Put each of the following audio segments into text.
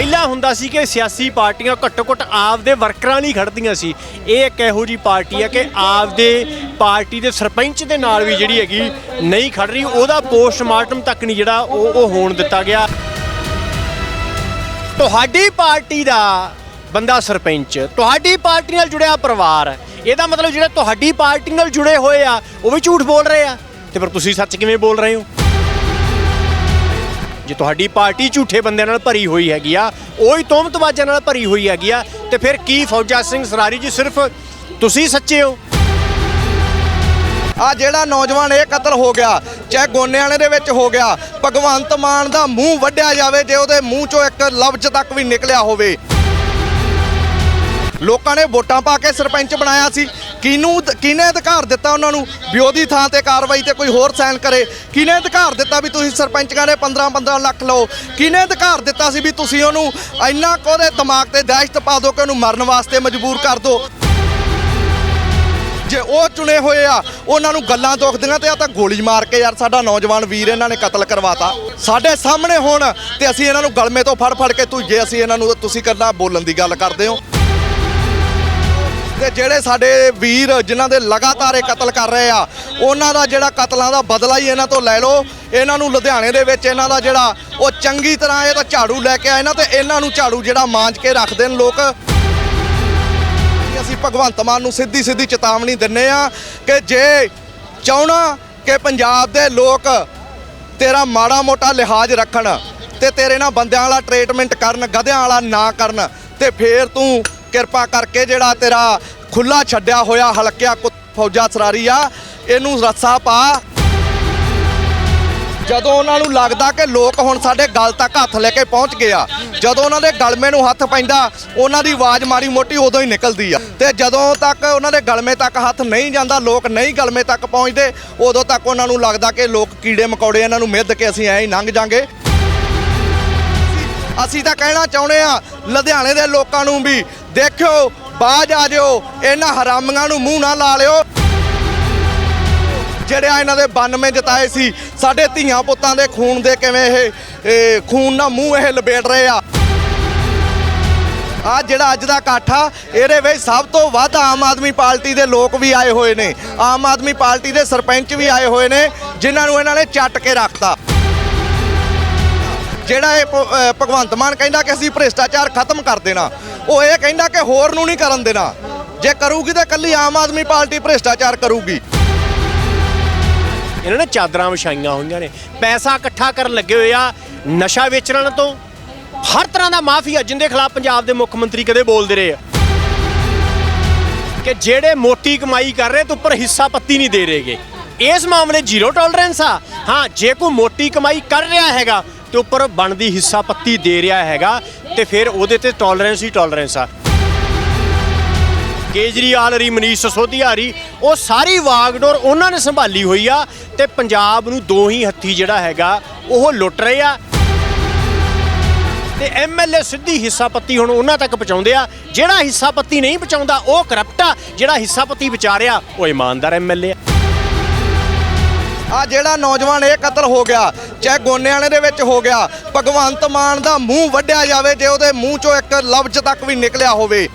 ਪਹਿਲਾਂ ਹੁੰਦਾ ਸੀ ਕਿ ਸਿਆਸੀ ਪਾਰਟੀਆਂ ਘੱਟੋ ਘੱਟ ਆਪਦੇ ਵਰਕਰਾਂ ਲਈ ਖੜਦੀਆਂ ਸੀ। ਇਹ ਇੱਕ ਇਹੋ ਜੀ ਪਾਰਟੀ ਹੈ ਕਿ ਆਪਦੇ ਪਾਰਟੀ ਦੇ ਸਰਪੰਚ ਦੇ ਨਾਲ ਵੀ ਜਿਹੜੀ ਹੈਗੀ ਨਹੀਂ ਖੜ ਰਹੀ, ਉਹਦਾ ਪੋਸਟਮਾਰਟਮ ਤੱਕ ਨਹੀਂ ਜਿਹੜਾ ਉਹ ਉਹ ਹੋਣ ਦਿੱਤਾ ਗਿਆ। ਤੁਹਾਡੀ ਪਾਰਟੀ ਦਾ ਬੰਦਾ ਸਰਪੰਚ, ਤੁਹਾਡੀ ਪਾਰਟੀ ਨਾਲ ਜੁੜਿਆ ਪਰਿਵਾਰ, ਇਹਦਾ ਮਤਲਬ ਜਿਹੜੇ ਤੁਹਾਡੀ ਪਾਰਟੀ ਨਾਲ ਜੁੜੇ ਹੋਏ ਆ, ਉਹ ਵੀ ਝੂਠ ਬੋਲ ਰਹੇ ਆ। ਤੇ ਫਿਰ ਤੁਸੀਂ ਸੱਚ ਕਿਵੇਂ ਬੋਲ ਰਹੇ ਹੋ? ਜੇ ਤੁਹਾਡੀ ਪਾਰਟੀ ਝੂਠੇ ਬੰਦਿਆਂ ਨਾਲ ਭਰੀ ਹੋਈ ਹੈਗੀ ਆ ਉਹੀ ਤੋਮਤਬਾਜ਼ਾਂ ਨਾਲ ਭਰੀ ਹੋਈ ਹੈਗੀ ਆ, ਤੇ ਫਿਰ ਕੀ ਫੌਜਾ ਸਿੰਘ ਸਰਾਰੀ ਜੀ, ਸਿਰਫ ਤੁਸੀਂ ਸੱਚੇ ਹੋ? ਆ ਜਿਹੜਾ ਨੌਜਵਾਨ ਇਹ ਕਤਲ ਹੋ ਗਿਆ, ਚਾਹੇ ਗੋਨਿਆਣੇ ਦੇ ਵਿੱਚ ਹੋ ਗਿਆ, ਭਗਵੰਤ ਮਾਨ ਦਾ ਮੂੰਹ ਵੱਢਿਆ ਜਾਵੇ, ਜੇ ਉਹਦੇ ਮੂੰਹ ਚੋਂ ਇੱਕ ਲਫ਼ਜ਼ ਤੱਕ ਵੀ ਨਿਕਲਿਆ ਹੋਵੇ। ਲੋਕਾਂ ਨੇ ਵੋਟਾਂ ਪਾ ਕੇ ਸਰਪੰਚ ਬਣਾਇਆ ਸੀ, ਕਿਹਨੂੰ ਕਿਹਨੇ ਅਧਿਕਾਰ ਦਿੱਤਾ ਉਹਨਾਂ ਨੂੰ? ਵੀ ਥਾਂ ਤੇ ਕਾਰਵਾਈ ਤੇ ਕੋਈ ਹੋਰ ਸਾਈਨ ਕਰੇ। ਕਿਹਨੇ ਅਧਿਕਾਰ ਦਿੱਤਾ ਵੀ ਤੁਸੀਂ ਸਰਪੰਚਾਂ ਨੇ 15 15 ਲੱਖ ਲਓ? ਕਿਹਨੇ ਅਧਿਕਾਰ ਦਿੱਤਾ ਸੀ ਵੀ ਤੁਸੀਂ ਉਹਨੂੰ ਇੰਨਾ ਕੁ ਉਹਦੇ ਦਿਮਾਗ ਤੇ ਦਹਿਸ਼ਤ ਪਾ ਦਿਓ ਕਿ ਉਹਨੂੰ ਮਰਨ ਵਾਸਤੇ ਮਜਬੂਰ ਕਰ ਦਿਓ? ਜੇ ਉਹ ਚੁਣੇ ਹੋਏ ਆ, ਉਹਨਾਂ ਨੂੰ ਗੱਲਾਂ ਦੁਖਦੀਆਂ ਤੇ ਆ ਤਾਂ ਗੋਲੀ ਮਾਰ ਕੇ ਯਾਰ ਸਾਡਾ ਨੌਜਵਾਨ ਵੀਰ ਇਹਨਾਂ ਨੇ ਕਤਲ ਕਰਵਾਤਾ। ਸਾਡੇ ਸਾਹਮਣੇ ਹੁਣ ਤੇ ਅਸੀਂ ਇਹਨਾਂ ਨੂੰ ਗਲਮੇ ਤੋਂ ਫੜ ਫੜ ਕੇ ਧੂਜੇ ਅਸੀਂ ਇਹਨਾਂ ਨੂੰ ਤੁਸੀਂ ਕਰਨਾ ਬੋਲਣ ਦੀ ਗੱਲ ਕਰਦੇ ਹੋ। ਤੇ ਜਿਹੜੇ ਸਾਡੇ ਵੀਰ ਜਿਨ੍ਹਾਂ ਦੇ ਲਗਾਤਾਰ ਇਹ ਕਤਲ ਕਰ ਰਹੇ ਆ, ਉਹਨਾਂ ਦਾ ਜਿਹੜਾ ਕਤਲਾਂ ਦਾ ਬਦਲਾ ਹੀ ਇਹਨਾਂ ਤੋਂ ਲੈ ਲਓ। ਇਹਨਾਂ ਨੂੰ ਲੁਧਿਆਣੇ ਦੇ ਵਿੱਚ ਇਹਨਾਂ ਦਾ ਜਿਹੜਾ ਉਹ ਚੰਗੀ ਤਰ੍ਹਾਂ ਇਹ ਤਾਂ ਝਾੜੂ ਲੈ ਕੇ ਆਏ ਨਾ ਤੇ ਇਹਨਾਂ ਨੂੰ ਝਾੜੂ ਜਿਹੜਾ ਮਾਂਜ ਕੇ ਰੱਖਦੇ ਨੇ ਲੋਕ। ਅਸੀਂ ਭਗਵੰਤ ਮਾਨ ਨੂੰ ਸਿੱਧੀ ਸਿੱਧੀ ਚੇਤਾਵਨੀ ਦਿੰਨੇ ਆ ਕਿ ਜੇ ਚਾਹਣਾ ਕਿ ਪੰਜਾਬ ਦੇ ਲੋਕ ਤੇਰਾ ਮਾੜਾ ਮੋਟਾ ਲਿਹਾਜ਼ ਰੱਖਣ ਤੇ ਤੇਰੇ ਨਾਲ ਬੰਦਿਆਂ ਵਾਲਾ ਟ੍ਰੀਟਮੈਂਟ ਕਰਨ, ਗਧਿਆਂ ਵਾਲਾ ਨਾ ਕਰਨ, ਤੇ ਫੇਰ ਤੂੰ ਕਿਰਪਾ ਕਰਕੇ ਜਿਹੜਾ ਤੇਰਾ ਖੁੱਲਾ ਛੱਡਿਆ ਹੋਇਆ ਹਲਕਿਆ ਕੁ- ਫੌਜਾ ਸਰਾਰੀ ਆ, ਇਹਨੂੰ ਰੱਸਾ ਪਾ ਜਦੋਂ ਉਹਨਾਂ ਨੂੰ ਲੱਗਦਾ ਕਿ ਲੋਕ ਹੁਣ ਸਾਡੇ ਗਲ ਤੱਕ ਹੱਥ ਲੈ ਕੇ ਪਹੁੰਚ ਗਏ ਆ, ਜਦੋਂ ਉਹਨਾਂ ਦੇ ਗਲਮੇ ਨੂੰ ਹੱਥ ਪੈਂਦਾ, ਉਹਨਾਂ ਦੀ ਆਵਾਜ਼ ਮਾਰੀ ਮੋਟੀ ਉਦੋਂ ਹੀ ਨਿਕਲਦੀ ਆ। ਤੇ ਜਦੋਂ ਤੱਕ ਉਹਨਾਂ ਦੇ ਗਲਮੇ ਤੱਕ ਹੱਥ ਨਹੀਂ ਜਾਂਦਾ, ਲੋਕ ਨਹੀਂ ਗਲਮੇ ਤੱਕ ਪਹੁੰਚਦੇ, ਉਦੋਂ ਤੱਕ ਉਹਨਾਂ ਨੂੰ ਲੱਗਦਾ ਕਿ ਲੋਕ ਕੀੜੇ ਮਕੌੜੇ ਇਹਨਾਂ ਨੂੰ ਮਿੱਧ ਕੇ ਅਸੀਂ ਐਂ ਹੀ ਲੰਘ ਜਾਾਂਗੇ। ਅਸੀਂ ਤਾਂ ਕਹਿਣਾ ਚਾਹੁੰਦੇ ਆ, ਲੁਧਿਆਣੇ ਦੇ ਲੋਕਾਂ ਨੂੰ ਵੀ ਦੇਖਿਓ, ਬਾਜ ਆ ਜਿਓ ਇਹਨਾਂ ਹਰਾਮੀਆਂ ਨੂੰ ਮੂੰਹ ਨਾ ਲਾ ਲਿਓ। ਜਿਹੜੇ ਇਹਨਾਂ ਦੇ 92 ਜਿਤਾਏ ਸੀ, ਸਾਡੇ ਧੀਆਂ ਪੁੱਤਾਂ ਦੇ ਖੂਨ ਦੇ ਕਿਵੇਂ ਇਹ ਖੂਨ ਨਾਲ ਮੂੰਹ ਇਹ ਲਪੇਟ ਰਹੇ ਆ। ਆ ਜਿਹੜਾ ਅੱਜ ਦਾ ਇਕੱਠ ਆ, ਇਹਦੇ ਵਿੱਚ ਸਭ ਤੋਂ ਵੱਧ ਆਮ ਆਦਮੀ ਪਾਰਟੀ ਦੇ ਲੋਕ ਵੀ ਆਏ ਹੋਏ ਨੇ। ਆਮ ਆਦਮੀ ਪਾਰਟੀ ਦੇ ਸਰਪੰਚ ਵੀ ਆਏ ਹੋਏ ਨੇ, ਜਿਨ੍ਹਾਂ ਨੂੰ ਇਹਨਾਂ ਨੇ ਚੱਟ ਕੇ ਰੱਖਤਾ। ਜਿਹੜਾ ਇਹ ਭਗਵੰਤ ਮਾਨ ਕਹਿੰਦਾ ਕਿ ਅਸੀਂ ਭ੍ਰਿਸ਼ਟਾਚਾਰ ਖਤਮ ਕਰ ਦੇਣਾ। ਉਹ ਇਹ ਕਹਿੰਦਾ ਕਿ ਹੋਰ ਨੂੰ ਨਹੀਂ ਕਰਨ ਦੇਣਾ। ਜੇ ਕਰੂਗੀ ਤਾਂ ਕੱਲੀ ਆਮ ਆਦਮੀ ਪਾਰਟੀ ਭ੍ਰਿਸ਼ਟਾਚਾਰ ਕਰੂਗੀ। ਇਹਨਾਂ ਨੇ ਚਾਦਰਾਂ ਵਿਛਾਈਆਂ ਹੋਈਆਂ ਨੇ। ਪੈਸਾ ਇਕੱਠਾ ਕਰਨ ਲੱਗੇ ਹੋਏ ਆ ਨਸ਼ਾ ਵੇਚਣ ਤੋਂ। ਹਰ ਤਰ੍ਹਾਂ ਦਾ ਮਾਫੀਆ ਜਿੰਦੇ ਖਿਲਾਫ ਪੰਜਾਬ ਦੇ ਮੁੱਖ ਮੰਤਰੀ ਕਦੇ ਬੋਲਦੇ ਰਹੇ ਆ। ਕਿ ਜਿਹੜੇ ਮੋਟੀ ਕਮਾਈ ਕਰ ਰਹੇ ਤੇ ਉੱਪਰ ਹਿੱਸਾ ਪੱਤੀ ਨਹੀਂ ਦੇ ਰਹੇਗੇ ਇਸ ਮਾਮਲੇ ਜ਼ੀਰੋ ਟੋਲਰੈਂਸ ਆ। ਹਾਂ, ਜੇ ਕੋਈ ਮੋਟੀ ਕਮਾਈ ਕਰ ਰਿਹਾ ਹੈਗਾ ਤੇ ਉੱਪਰ ਬਣਦੀ ਹਿੱਸਾ ਪੱਤੀ ਦੇ ਰਿਹਾ ਹੈਗਾ ਤੇ ਫਿਰ ਉਹਦੇ ਤੇ ਟੋਲਰੈਂਸ ਹੀ ਟੋਲਰੈਂਸ ਆ। ਕੇਜਰੀਵਾਲ ਰੀ ਮਨੀਸ਼ ਸੋਧੀਆ ਰੀ ਉਹ ਸਾਰੀ ਵਾਗਡੋਰ ਉਹਨਾਂ ਨੇ ਸੰਭਾਲੀ ਹੋਈ ਆ ਤੇ ਪੰਜਾਬ ਨੂੰ ਦੋ ਹੀ ਹੱਥੀ ਜਿਹੜਾ ਹੈਗਾ, ਉਹ ਲੁੱਟ ਰਹੇ ਆ। ਤੇ ਐਮਐਲਏ ਸਿੱਧੀ ਹਿੱਸਾ ਪੱਤੀ ਹੁਣ ਉਹਨਾਂ ਤੱਕ ਪਹੁੰਚਾਉਂਦੇ ਆ। ਜਿਹੜਾ ਹਿੱਸਾ ਪੱਤੀ ਨਹੀਂ ਪਹੁੰਚਾਉਂਦਾ, ਉਹ ਕਰਪਟ ਆ। ਜਿਹੜਾ ਹਿੱਸਾ ਪੱਤੀ ਵਿਚਾਰਿਆ, ਉਹ ਇਮਾਨਦਾਰ ਐਮਐਲਏ ਆ। ਆ ਜਿਹੜਾ ਨੌਜਵਾਨ ਇਹ ਕਤਲ ਹੋ ਗਿਆ, ਚਾਹੇ ਗੋਨਿਆਣੇ ਦੇ ਵਿੱਚ ਹੋ ਗਿਆ, ਭਗਵੰਤ ਮਾਨ ਦਾ ਮੂੰਹ ਵੱਢਿਆ ਜਾਵੇ ਜੇ ਉਹਦੇ ਮੂੰਹ ਚੋਂ ਇੱਕ ਲਫ਼ਜ਼ ਤੱਕ ਵੀ ਨਿਕਲਿਆ ਹੋਵੇ।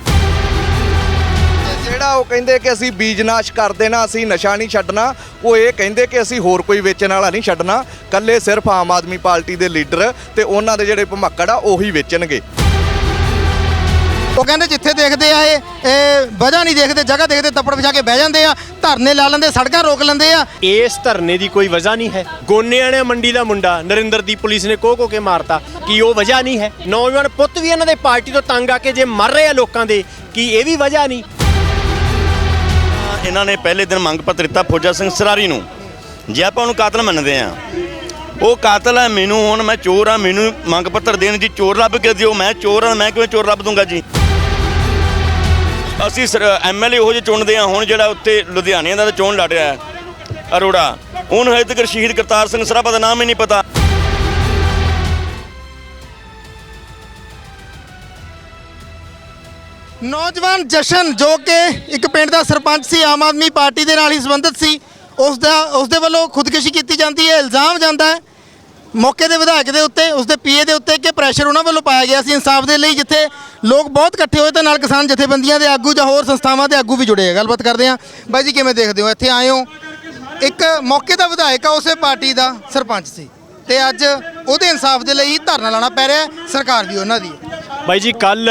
ਜਿਹੜਾ ਉਹ ਕਹਿੰਦੇ ਕਿ ਅਸੀਂ ਬੀਜ ਨਾਸ਼ ਕਰ ਦੇਣਾ, ਅਸੀਂ ਨਸ਼ਾ ਨਹੀਂ ਛੱਡਣਾ, ਉਹ ਇਹ ਕਹਿੰਦੇ ਕਿ ਅਸੀਂ ਹੋਰ ਕੋਈ ਵੇਚਣ ਵਾਲਾ ਨਹੀਂ ਛੱਡਣਾ। ਕੱਲੇ ਸਿਰਫ ਆਮ ਆਦਮੀ ਪਾਰਟੀ ਦੇ ਲੀਡਰ ਤੇ ਉਹਨਾਂ ਦੇ ਜਿਹੜੇ ਭਮੱਕੜ ਆ, ਉਹੀ ਵੇਚਣਗੇ। ਉਹ ਕਹਿੰਦੇ ਜਿੱਥੇ ਦੇਖਦੇ ਆ ਇਹ ਇਹ ਵਜ੍ਹਾ ਨਹੀਂ ਦੇਖਦੇ ਜਗ੍ਹਾ ਦੇਖਦੇ ਤੱਪੜ ਵਿਛਾ ਕੇ ਬਹਿ ਜਾਂਦੇ ਆ ਧਰਨੇ ਲਾ ਲੈਂਦੇ ਸੜਕਾਂ ਰੋਕ ਲੈਂਦੇ ਆ। ਇਸ ਧਰਨੇ ਦੀ ਕੋਈ ਵਜ੍ਹਾ ਨਹੀਂ ਹੈ। ਗੋਨੇਆਣੇ ਮੰਡੀ ਦਾ ਮੁੰਡਾ ਨਰਿੰਦਰ ਦੀ ਪੁਲਿਸ ਨੇ ਕੋਹ ਕੋ ਕੇ ਮਾਰਤਾ ਕੀ ਉਹ ਵਜ੍ਹਾ ਨਹੀਂ ਹੈ। ਨੌਜਵਾਨ ਪੁੱਤ ਵੀ ਇਹਨਾਂ ਦੇ ਪਾਰਟੀ ਤੋਂ ਤੰਗ ਆ ਕੇ ਜੇ ਮਰ ਰਹੇ ਆ ਲੋਕਾਂ ਦੇ ਕੀ ਇਹ ਵੀ ਵਜ੍ਹਾ ਨਹੀਂ? ਇਹਨਾਂ ਨੇ ਪਹਿਲੇ ਦਿਨ ਮੰਗ ਪੱਤਰ ਦਿੱਤਾ ਫੌਜਾ ਸਿੰਘ ਸਰਾਰੀ ਨੂੰ। ਜੇ ਆਪਾਂ ਉਹਨੂੰ ਕਾਤਲ ਮੰਨਦੇ ਆ ਉਹ ਕਾਤਲ ਹੈ ਮੈਨੂੰ, ਹੁਣ ਮੈਂ ਚੋਰ ਆ, ਮੈਨੂੰ ਮੰਗ ਪੱਤਰ ਦੇਣ ਜੀ। ਚੋਰ ਲੱਭ ਕੇ ਦਿਓ, ਮੈਂ ਚੋਰ ਆ, ਮੈਂ ਕਿਵੇਂ ਚੋਰ ਲੱਭ ਦੂੰਗਾ ਜੀ? ਅਸੀਂ ਐਮਐਲਏ ਉਹ ਜਿਹੇ ਚੁਣਦੇ ਆ, ਹੁਣ ਜਿਹੜਾ ਉੱਤੇ ਲੁਧਿਆਣੇ ਦਾ ਚੋਣ ਲੜ ਰਿਹਾ ਹੈ। ਅਰੋੜਾ ਉਹਨੂੰ ਹਜੇ ਤੱਕ ਸ਼ਹੀਦ ਕਰਤਾਰ ਸਿੰਘ ਸਰਾਭਾ ਦਾ ਨਾਮ ਹੀ ਨਹੀਂ ਪਤਾ। ਨੌਜਵਾਨ ਜਸ਼ਨ ਜੋ ਕਿ ਇੱਕ ਪਿੰਡ ਦਾ ਸਰਪੰਚ ਸੀ, ਆਮ ਆਦਮੀ ਪਾਰਟੀ ਦੇ ਨਾਲ ਹੀ ਸੰਬੰਧਿਤ ਸੀ। ਉਸ ਦਾ, ਉਸ ਦੇ ਵੱਲੋਂ ਖੁਦਕੁਸ਼ੀ ਕੀਤੀ ਜਾਂਦੀ ਹੈ, ਇਲਜ਼ਾਮ ਜਾਂਦਾ ਹੈ। ਮੌਕੇ ਦੇ ਵਿਧਾਇਕ ਦੇ ਉੱਤੇ ਉਸਦੇ ਪੀਏ ਦੇ ਉੱਤੇ ਕਿ ਪ੍ਰੈਸ਼ਰ ਉਹਨਾਂ ਵੱਲੋਂ ਪਾਇਆ ਗਿਆ ਸੀ ਇਨਸਾਫ ਦੇ ਲਈ, ਜਿੱਥੇ ਲੋਕ ਬਹੁਤ ਇਕੱਠੇ ਹੋਏ ਤੇ ਨਾਲ ਕਿਸਾਨ ਜਥੇਬੰਦੀਆਂ ਦੇ ਆਗੂ ਜਾਂ ਹੋਰ ਸੰਸਥਾਵਾਂ ਦੇ ਆਗੂ ਵੀ ਜੁੜੇ ਆ ਗੱਲਬਾਤ ਕਰਦੇ ਆ ਬਾਈ ਜੀ, ਕਿਵੇਂ ਦੇਖਦੇ ਹੋ? ਇੱਥੇ ਆਏ ਹੋ। ਇੱਕ ਮੌਕੇ ਦਾ ਵਿਧਾਇਕ ਆ, ਉਸੇ ਪਾਰਟੀ ਦਾ ਸਰਪੰਚ ਸੀ। ਤੇ ਅੱਜ ਉਹਦੇ ਇਨਸਾਫ ਦੇ ਲਈ ਧਰਨਾ ਲਾਣਾ ਪੈ ਰਿਹਾ ਸਰਕਾਰ ਵੀ ਉਹਨਾਂ ਦੀ। ਹੈ ਬਾਈ ਜੀ ਕੱਲ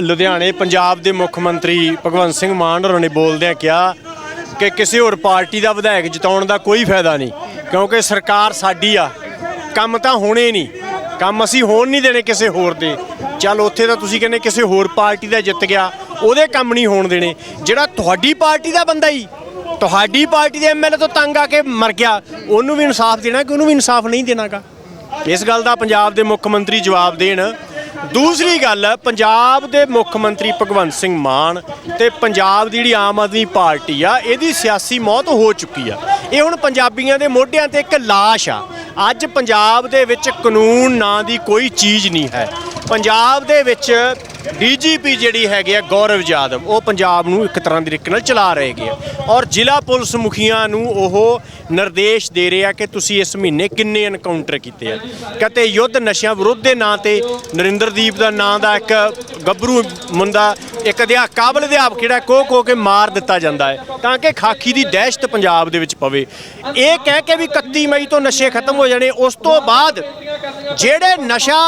ਲੁਧਿਆਣੇ ਪੰਜਾਬ ਦੇ ਮੁੱਖ ਮੰਤਰੀ ਭਗਵੰਤ ਸਿੰਘ ਮਾਨ ਹੋਰਾਂ ਨੇ ਬੋਲਦਿਆਂ ਕਿਹਾ ਕਿ ਕਿਸੇ ਹੋਰ ਪਾਰਟੀ ਦਾ ਵਿਧਾਇਕ ਜਿਤਾਉਣ ਦਾ ਕੋਈ ਫਾਇਦਾ ਨਹੀਂ, ਕਿਉਂਕਿ ਸਰਕਾਰ ਸਾਡੀ ਆ। ਕੰਮ ਤਾਂ ਹੋਣੇ ਨਹੀਂ। ਕੰਮ ਅਸੀਂ ਹੋਣ ਨਹੀਂ ਦੇਣੇ ਕਿਸੇ ਹੋਰ ਦੇ। ਚੱਲ ਉੱਥੇ ਤਾਂ ਤੁਸੀਂ ਕਹਿੰਦੇ ਕਿਸੇ ਹੋਰ ਪਾਰਟੀ ਦਾ ਜਿੱਤ ਗਿਆ, ਉਹਦੇ ਕੰਮ ਨਹੀਂ ਹੋਣ ਦੇਣੇ। ਜਿਹੜਾ ਤੁਹਾਡੀ ਪਾਰਟੀ ਦਾ ਬੰਦਾ ਹੀ, ਤੁਹਾਡੀ ਪਾਰਟੀ ਦੇ ਐਮਐਲਏ ਤੋਂ ਤੰਗ ਆ ਕੇ ਮਰ ਗਿਆ, ਉਹਨੂੰ ਵੀ ਇਨਸਾਫ ਦੇਣਾ ਕਿ ਉਹਨੂੰ ਵੀ ਇਨਸਾਫ ਨਹੀਂ ਦੇਣਾਗਾ? ਇਸ ਗੱਲ ਦਾ ਪੰਜਾਬ ਦੇ ਮੁੱਖ ਮੰਤਰੀ ਜਵਾਬ ਦੇਣ ਦੂਸਰੀ ਗੱਲ ਪੰਜਾਬ ਦੇ ਮੁੱਖ ਮੰਤਰੀ ਭਗਵੰਤ ਸਿੰਘ ਮਾਨ ਤੇ ਪੰਜਾਬ ਦੀ ਜਿਹੜੀ ਆਮ ਆਦਮੀ ਪਾਰਟੀ ਆ, ਇਹਦੀ ਸਿਆਸੀ ਮੌਤ ਹੋ ਚੁੱਕੀ ਆ। ਇਹ ਹੁਣ ਪੰਜਾਬੀਆਂ ਦੇ ਮੋਢਿਆਂ ਤੇ ਇੱਕ ਲਾਸ਼ ਆ। ਅੱਜ ਪੰਜਾਬ ਦੇ ਵਿੱਚ ਕਾਨੂੰਨ ਨਾਂ ਦੀ ਕੋਈ ਚੀਜ਼ ਨਹੀਂ ਹੈ। ਪੰਜਾਬ ਦੇ ਵਿੱਚ ਡੀਜੀਪੀ ਜਿਹੜੀ ਹੈਗੀ ਆ ਗੌਰਵ ਯਾਦਵ ਉਹ ਪੰਜਾਬ ਨੂੰ ਇੱਕ ਤਰ੍ਹਾਂ ਦੀ ਤਰੀਕੇ ਨਾਲ ਚਲਾ ਰਹੇ ਹੈਗੇ ਆ। ਔਰ ਜ਼ਿਲ੍ਹਾ ਪੁਲਿਸ ਮੁਖੀਆਂ ਨੂੰ ਉਹ ਨਿਰਦੇਸ਼ ਦੇ ਰਹੇ ਆ ਕਿ ਤੁਸੀਂ ਇਸ ਮਹੀਨੇ ਕਿੰਨੇ ਐਨਕਾਊਂਟਰ ਕੀਤੇ ਆ। ਕਦੇ ਯੁੱਧ ਨਸ਼ਿਆਂ ਵਿਰੁੱਧ ਦੇ ਨਾਂ ਤੇ ਨਰਿੰਦਰਦੀਪ ਦਾ ਨਾਂ ਦਾ ਇੱਕ ਗੱਭਰੂ ਮੁੰਡਾ, ਇੱਕ ਅਧਿਆਪਕ, ਕਾਬਲ ਅਧਿਆਪਕ ਕਿਹੜਾ ਕੋ ਕੋ ਕੇ ਮਾਰ ਦਿੱਤਾ ਜਾਂਦਾ ਹੈ, ਤਾਂ ਕਿ ਖਾਕੀ ਦੀ ਦਹਿਸ਼ਤ ਪੰਜਾਬ ਦੇ ਵਿੱਚ ਪਵੇ। ਇਹ ਕਹਿ ਕੇ ਵੀ 31 ਮਈ ਤੋਂ ਨਸ਼ੇ ਖਤਮ ਹੋ ਜਾਣੇ, ਉਸ ਤੋਂ ਬਾਅਦ ਜਿਹੜੇ ਨਸ਼ਾ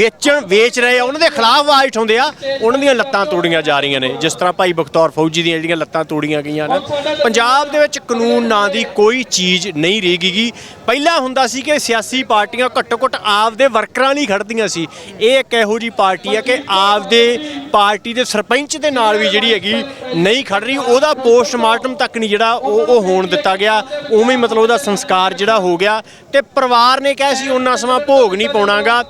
ਵੇਚਣ, ਵੇਚ ਰਹੇ ਆ, ਉਹਨਾਂ ਦੇ ਖਿਲਾਫ ਆਵਾਜ਼ ਉਠਾਉਂਦੇ ਆ। ਉਹਨਾਂ ਦੀਆਂ ਲੱਤਾਂ ਤੋੜੀਆਂ ਜਾ ਰਹੀਆਂ ਨੇ। ਜਿਸ ਤਰ੍ਹਾਂ ਭਾਈ ਬਖਤੌਰ ਫੌਜੀ ਦੀਆਂ ਜਿਹੜੀਆਂ ਲੱਤਾਂ ਤੋੜੀਆਂ ਗਈਆਂ ਨੇ। ਪੰਜਾਬ ਦੇ ਵਿੱਚ ਕਾਨੂੰਨ ਨਾਂ ਦੀ ਕੋਈ ਚੀਜ਼ ਨਹੀਂ ਰਹੀ ਗੀ। ਪਹਿਲਾਂ ਹੁੰਦਾ ਸੀ ਕਿ ਸਿਆਸੀ ਪਾਰਟੀਆਂ ਘੱਟੋ ਘੱਟ ਆਪਦੇ ਵਰਕਰਾਂ ਲਈ ਖੜਦੀਆਂ ਸੀ। ਇਹ ਇੱਕ ਇਹੋ ਜੀ ਪਾਰਟੀ ਆ ਕਿ ਆਪਦੇ ਪਾਰਟੀ ਦੇ ਸਰਪੰਚ ਦੇ ਨਾਲ ਵੀ ਜਿਹੜੀ ਹੈਗੀ ਨਹੀਂ ਖੜ ਰਹੀ। ਉਹਦਾ ਪੋਸਟਮਾਰਟਮ ਤੱਕ ਨਹੀਂ ਜਿਹੜਾ ਉਹ ਉਹ ਹੋਣ ਦਿੱਤਾ ਗਿਆ। ਉਵੇਂ ਮਤਲਬ ਉਹਦਾ ਸੰਸਕਾਰ ਜਿਹੜਾ ਹੋ ਗਿਆ। ਤੇ ਪਰਿਵਾਰ ਨੇ ਕਿਹਾ ਸੀ ਉਹਨਾਂ ਸਮਾਂ ਭੋਗ ਨਹੀਂ ਪਾਉਣਾਗਾ।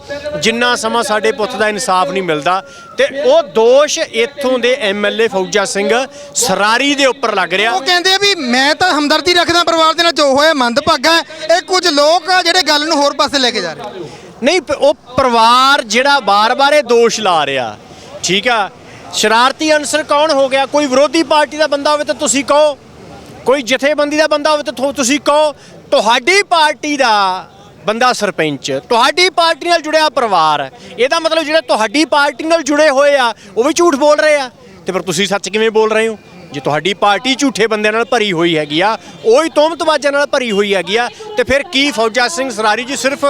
ਜਿੰਨਾ ਸਮਾਂ ਸਾਡੇ ਪੁੱਤ ਦਾ ਇਨਸਾਫ ਨਹੀਂ ਮਿਲਦਾ ਤੇ ਉਹ ਦੋਸ਼ ਇੱਥੋਂ ਦੇ ਐਮਐਲਏ ਫੌਜਾ ਸਿੰਘ ਸਰਾਰੀ ਦੇ ਉੱਪਰ ਲੱਗ ਰਿਹਾ। ਉਹ ਕਹਿੰਦੇ ਆ ਵੀ ਮੈਂ ਤਾਂ ਹਮਦਰਦੀ ਰੱਖਦਾ ਪਰਿਵਾਰ ਦੇ ਨਾਲ ਜੋ ਹੋਇਆ ਮੰਦਭਾਗਾ ਇਹ ਕੁਝ ਲੋਕ ਆ ਜਿਹੜੇ ਗੱਲ ਨੂੰ ਹੋਰ ਪਾਸੇ ਲੈ ਕੇ ਜਾ ਰਹੇ ਨਹੀਂ ਉਹ ਪਰਿਵਾਰ ਜਿਹੜਾ ਬਾਰ-ਬਾਰ ਇਹ ਦੋਸ਼ ਲਾ ਰਿਹਾ। ਠੀਕ ਆ? ਸ਼ਰਾਰਤੀ ਅਨਸਰ ਕੌਣ ਹੋ ਗਿਆ? ਕੋਈ ਵਿਰੋਧੀ ਪਾਰਟੀ ਦਾ ਬੰਦਾ ਹੋਵੇ ਤਾਂ ਤੁਸੀਂ ਕਹੋ। ਕੋਈ ਜਥੇਬੰਦੀ ਦਾ ਬੰਦਾ ਹੋਵੇ ਤਾਂ ਤੁਸੀਂ ਕਹੋ। ਤੁਹਾਡੀ ਪਾਰਟੀ ਦਾ ਬੰਦਾ ਸਰਪੰਚ, ਤੁਹਾਡੀ ਪਾਰਟੀ ਨਾਲ ਜੁੜਿਆ ਪਰਿਵਾਰ, ਇਹਦਾ ਮਤਲਬ ਜਿਹੜੇ ਤੁਹਾਡੀ ਪਾਰਟੀ ਨਾਲ ਜੁੜੇ ਹੋਏ ਆ, ਉਹ ਵੀ ਝੂਠ ਬੋਲ ਰਹੇ ਆ। ਤੇ ਫਿਰ ਤੁਸੀਂ ਸੱਚ ਕਿਵੇਂ ਬੋਲ ਰਹੇ ਹੋ? ਜੇ ਤੁਹਾਡੀ ਪਾਰਟੀ ਝੂਠੇ ਬੰਦਿਆਂ ਨਾਲ ਭਰੀ ਹੋਈ ਹੈਗੀ ਆ ਉਹੀ ਤੋਮਤਵਾਜ਼ਾਂ ਨਾਲ ਭਰੀ ਹੋਈ ਹੈਗੀ ਆ, ਤੇ ਫਿਰ ਕੀ ਫੌਜਾ ਸਿੰਘ ਸਰਾਰੀ ਜੀ, ਸਿਰਫ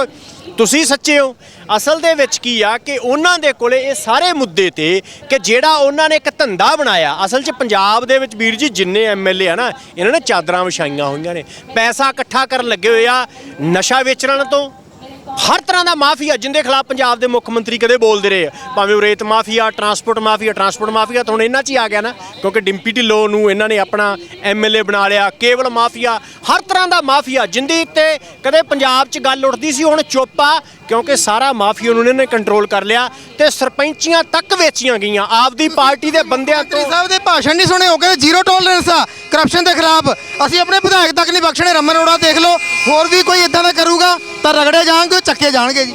ਤੁਸੀਂ ਸੱਚੇ ਹੋ? ਅਸਲ ਦੇ ਵਿੱਚ ਕੀ ਆ ਕਿ ਉਹਨਾਂ ਦੇ ਕੋਲੇ ਇਹ ਸਾਰੇ ਮੁੱਦੇ ਤੇ ਕਿ ਜਿਹੜਾ ਉਹਨਾਂ ਨੇ ਇੱਕ ਧੰਦਾ ਬਣਾਇਆ, ਅਸਲ 'ਚ ਪੰਜਾਬ ਦੇ ਵਿੱਚ ਵੀਰ ਜੀ ਜਿੰਨੇ ਐਮਐਲਏ ਆ ਨਾ, ਇਹਨਾਂ ਨੇ ਚਾਦਰਾਂ ਵਿਛਾਈਆਂ ਹੋਈਆਂ ਨੇ। ਪੈਸਾ ਇਕੱਠਾ ਕਰਨ ਲੱਗੇ ਹੋਏ ਆ ਨਸ਼ਾ ਵੇਚਣ ਤੋਂ ਹਰ ਤਰ੍ਹਾਂ ਦਾ ਮਾਫੀਆ ਜਿੰਦੇ ਖਿਲਾਫ ਪੰਜਾਬ ਦੇ ਮੁੱਖ ਮੰਤਰੀ ਕਦੇ ਬੋਲਦੇ ਰਹੇ ਆ। ਭਾਵੇਂ ਉਹ ਰੇਤ mafia, transport mafia transport mafia, ਤਾਂ ਹੁਣ ਇਹਨਾਂ 'ਚ ਹੀ ਆ ਗਿਆ ਨਾ, ਕਿਉਂਕਿ ਡਿੰਪੀ ਢਿੱਲੋਂ ਨੂੰ ਇਹਨਾਂ ਨੇ ਆਪਣਾ ਐਮਐਲਏ ਬਣਾ ਲਿਆ, ਕੇਵਲ ਮਾਫੀਆ, ਹਰ ਤਰ੍ਹਾਂ ਦਾ ਮਾਫੀਆ, ਜਿੰਦੇ ਤੇ ਕਦੇ ਪੰਜਾਬ 'ਚ ਗੱਲ ਉੱਠਦੀ ਸੀ, ਹੁਣ ਚੁੱਪ ਆ ਕਿਉਂਕਿ ਸਾਰਾ ਮਾਫੀਆ ਨੂੰ ਇਹਨਾਂ ਨੇ ਕੰਟਰੋਲ ਕਰ ਲਿਆ ਤੇ ਸਰਪੰਚੀਆਂ ਤੱਕ ਵੇਚੀਆਂ ਗਈਆਂ। ਆਪਦੀ ਪਾਰਟੀ ਦੇ ਬੰਦਿਆਂ ਤੋਂ ਸਾਹਿਬ ਦੇ ਭਾਸ਼ਣ ਨਹੀਂ ਸੁਣੇ ਹੋ ਕਹਿੰਦੇ ਜ਼ੀਰੋ ਟੋਲਰੈਂਸ ਆ ਕਰਪਸ਼ਨ ਦੇ ਖਿਲਾਫ। ਅਸੀਂ ਆਪਣੇ ਵਿਧਾਇਕ ਤੱਕ ਨਹੀਂ ਬਖਸ਼ਣੇ ਰਮਨ ਅਰੋੜਾ ਦੇਖ ਲਓ ਹੋਰ ਵੀ ਕੋਈ ਇਦਾਂ ਦਾ ਕਰੂਗਾ ਤਾਂ ਰਗੜੇ ਜਾਣਗੇ ਚੱਕੇ ਜਾਣਗੇ ਜੀ।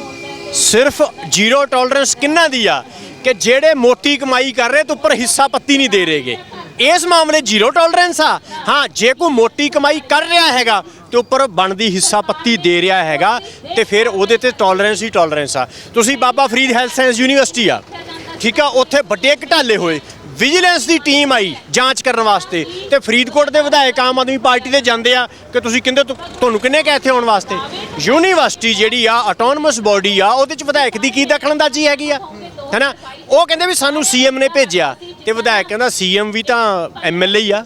ਸਿਰਫ ਜ਼ੀਰੋ ਟੋਲਰੈਂਸ ਕਿੰਨਾ ਦੀ ਆ? ਕਿ ਜਿਹੜੇ ਮੋਟੀ ਕਮਾਈ ਕਰ ਰਹੇ ਤੇ ਉੱਪਰ ਹਿੱਸਾ ਪੱਤੀ ਨਹੀਂ ਦੇ ਰਹੇਗੇ ਇਸ ਮਾਮਲੇ ਜ਼ੀਰੋ ਟੋਲਰੈਂਸ ਆ। ਹਾਂ, ਜੇ ਕੋਈ ਮੋਟੀ ਕਮਾਈ ਕਰ ਰਿਹਾ ਹੈਗਾ, ਤੇ ਉੱਪਰ ਬਣਦੀ ਹਿੱਸਾ ਪੱਤੀ ਦੇ ਰਿਹਾ ਹੈਗਾ, ਤੇ ਫਿਰ ਉਹਦੇ ਤੇ ਟੋਲਰੈਂਸ ਹੀ ਟੋਲਰੈਂਸ ਆ। ਤੁਸੀਂ Baba Farid health science university ਆ, ਠੀਕ ਆ, ਉੱਥੇ ਵੱਡੇ ਘਟਾਲੇ ਹੋਏ। ਵਿਜੀਲੈਂਸ ਦੀ ਟੀਮ ਆਈ ਜਾਂਚ ਕਰਨ ਵਾਸਤੇ, ਤੇ ਫਰੀਦਕੋਟ ਦੇ ਵਿਧਾਇਕ ਆਮ ਆਦਮੀ ਪਾਰਟੀ ਦੇ ਜਾਂਦੇ ਆ, ਕਿ ਤੁਸੀਂ ਕਹਿੰਦੇ ਤੁ- ਤੁਹਾਨੂੰ ਕਿੰਨੇ ਕਹੇ ਇੱਥੇ ਆਉਣ ਵਾਸਤੇ? ਯੂਨੀਵਰਸਿਟੀ ਜਿਹੜੀ ਆ ਆਟੋਨਮਸ ਬਾਡੀ ਆ, ਉਹਦੇ ਚ ਵਿਧਾਇਕ ਦੀ ਕੀ ਦਖਲਅੰਦਾਜ਼ੀ ਹੈਗੀ ਆ? ਹੈਨਾ? ਉਹ ਕਹਿੰਦੇ ਵੀ ਸਾਨੂੰ ਸੀਐਮ ਨੇ ਭੇਜਿਆ। ਤੇ ਵਿਧਾਇਕ ਕਹਿੰਦਾ ਸੀਐਮ ਵੀ ਤਾਂ ਐਮਐਲਏ ਹੀ ਆ।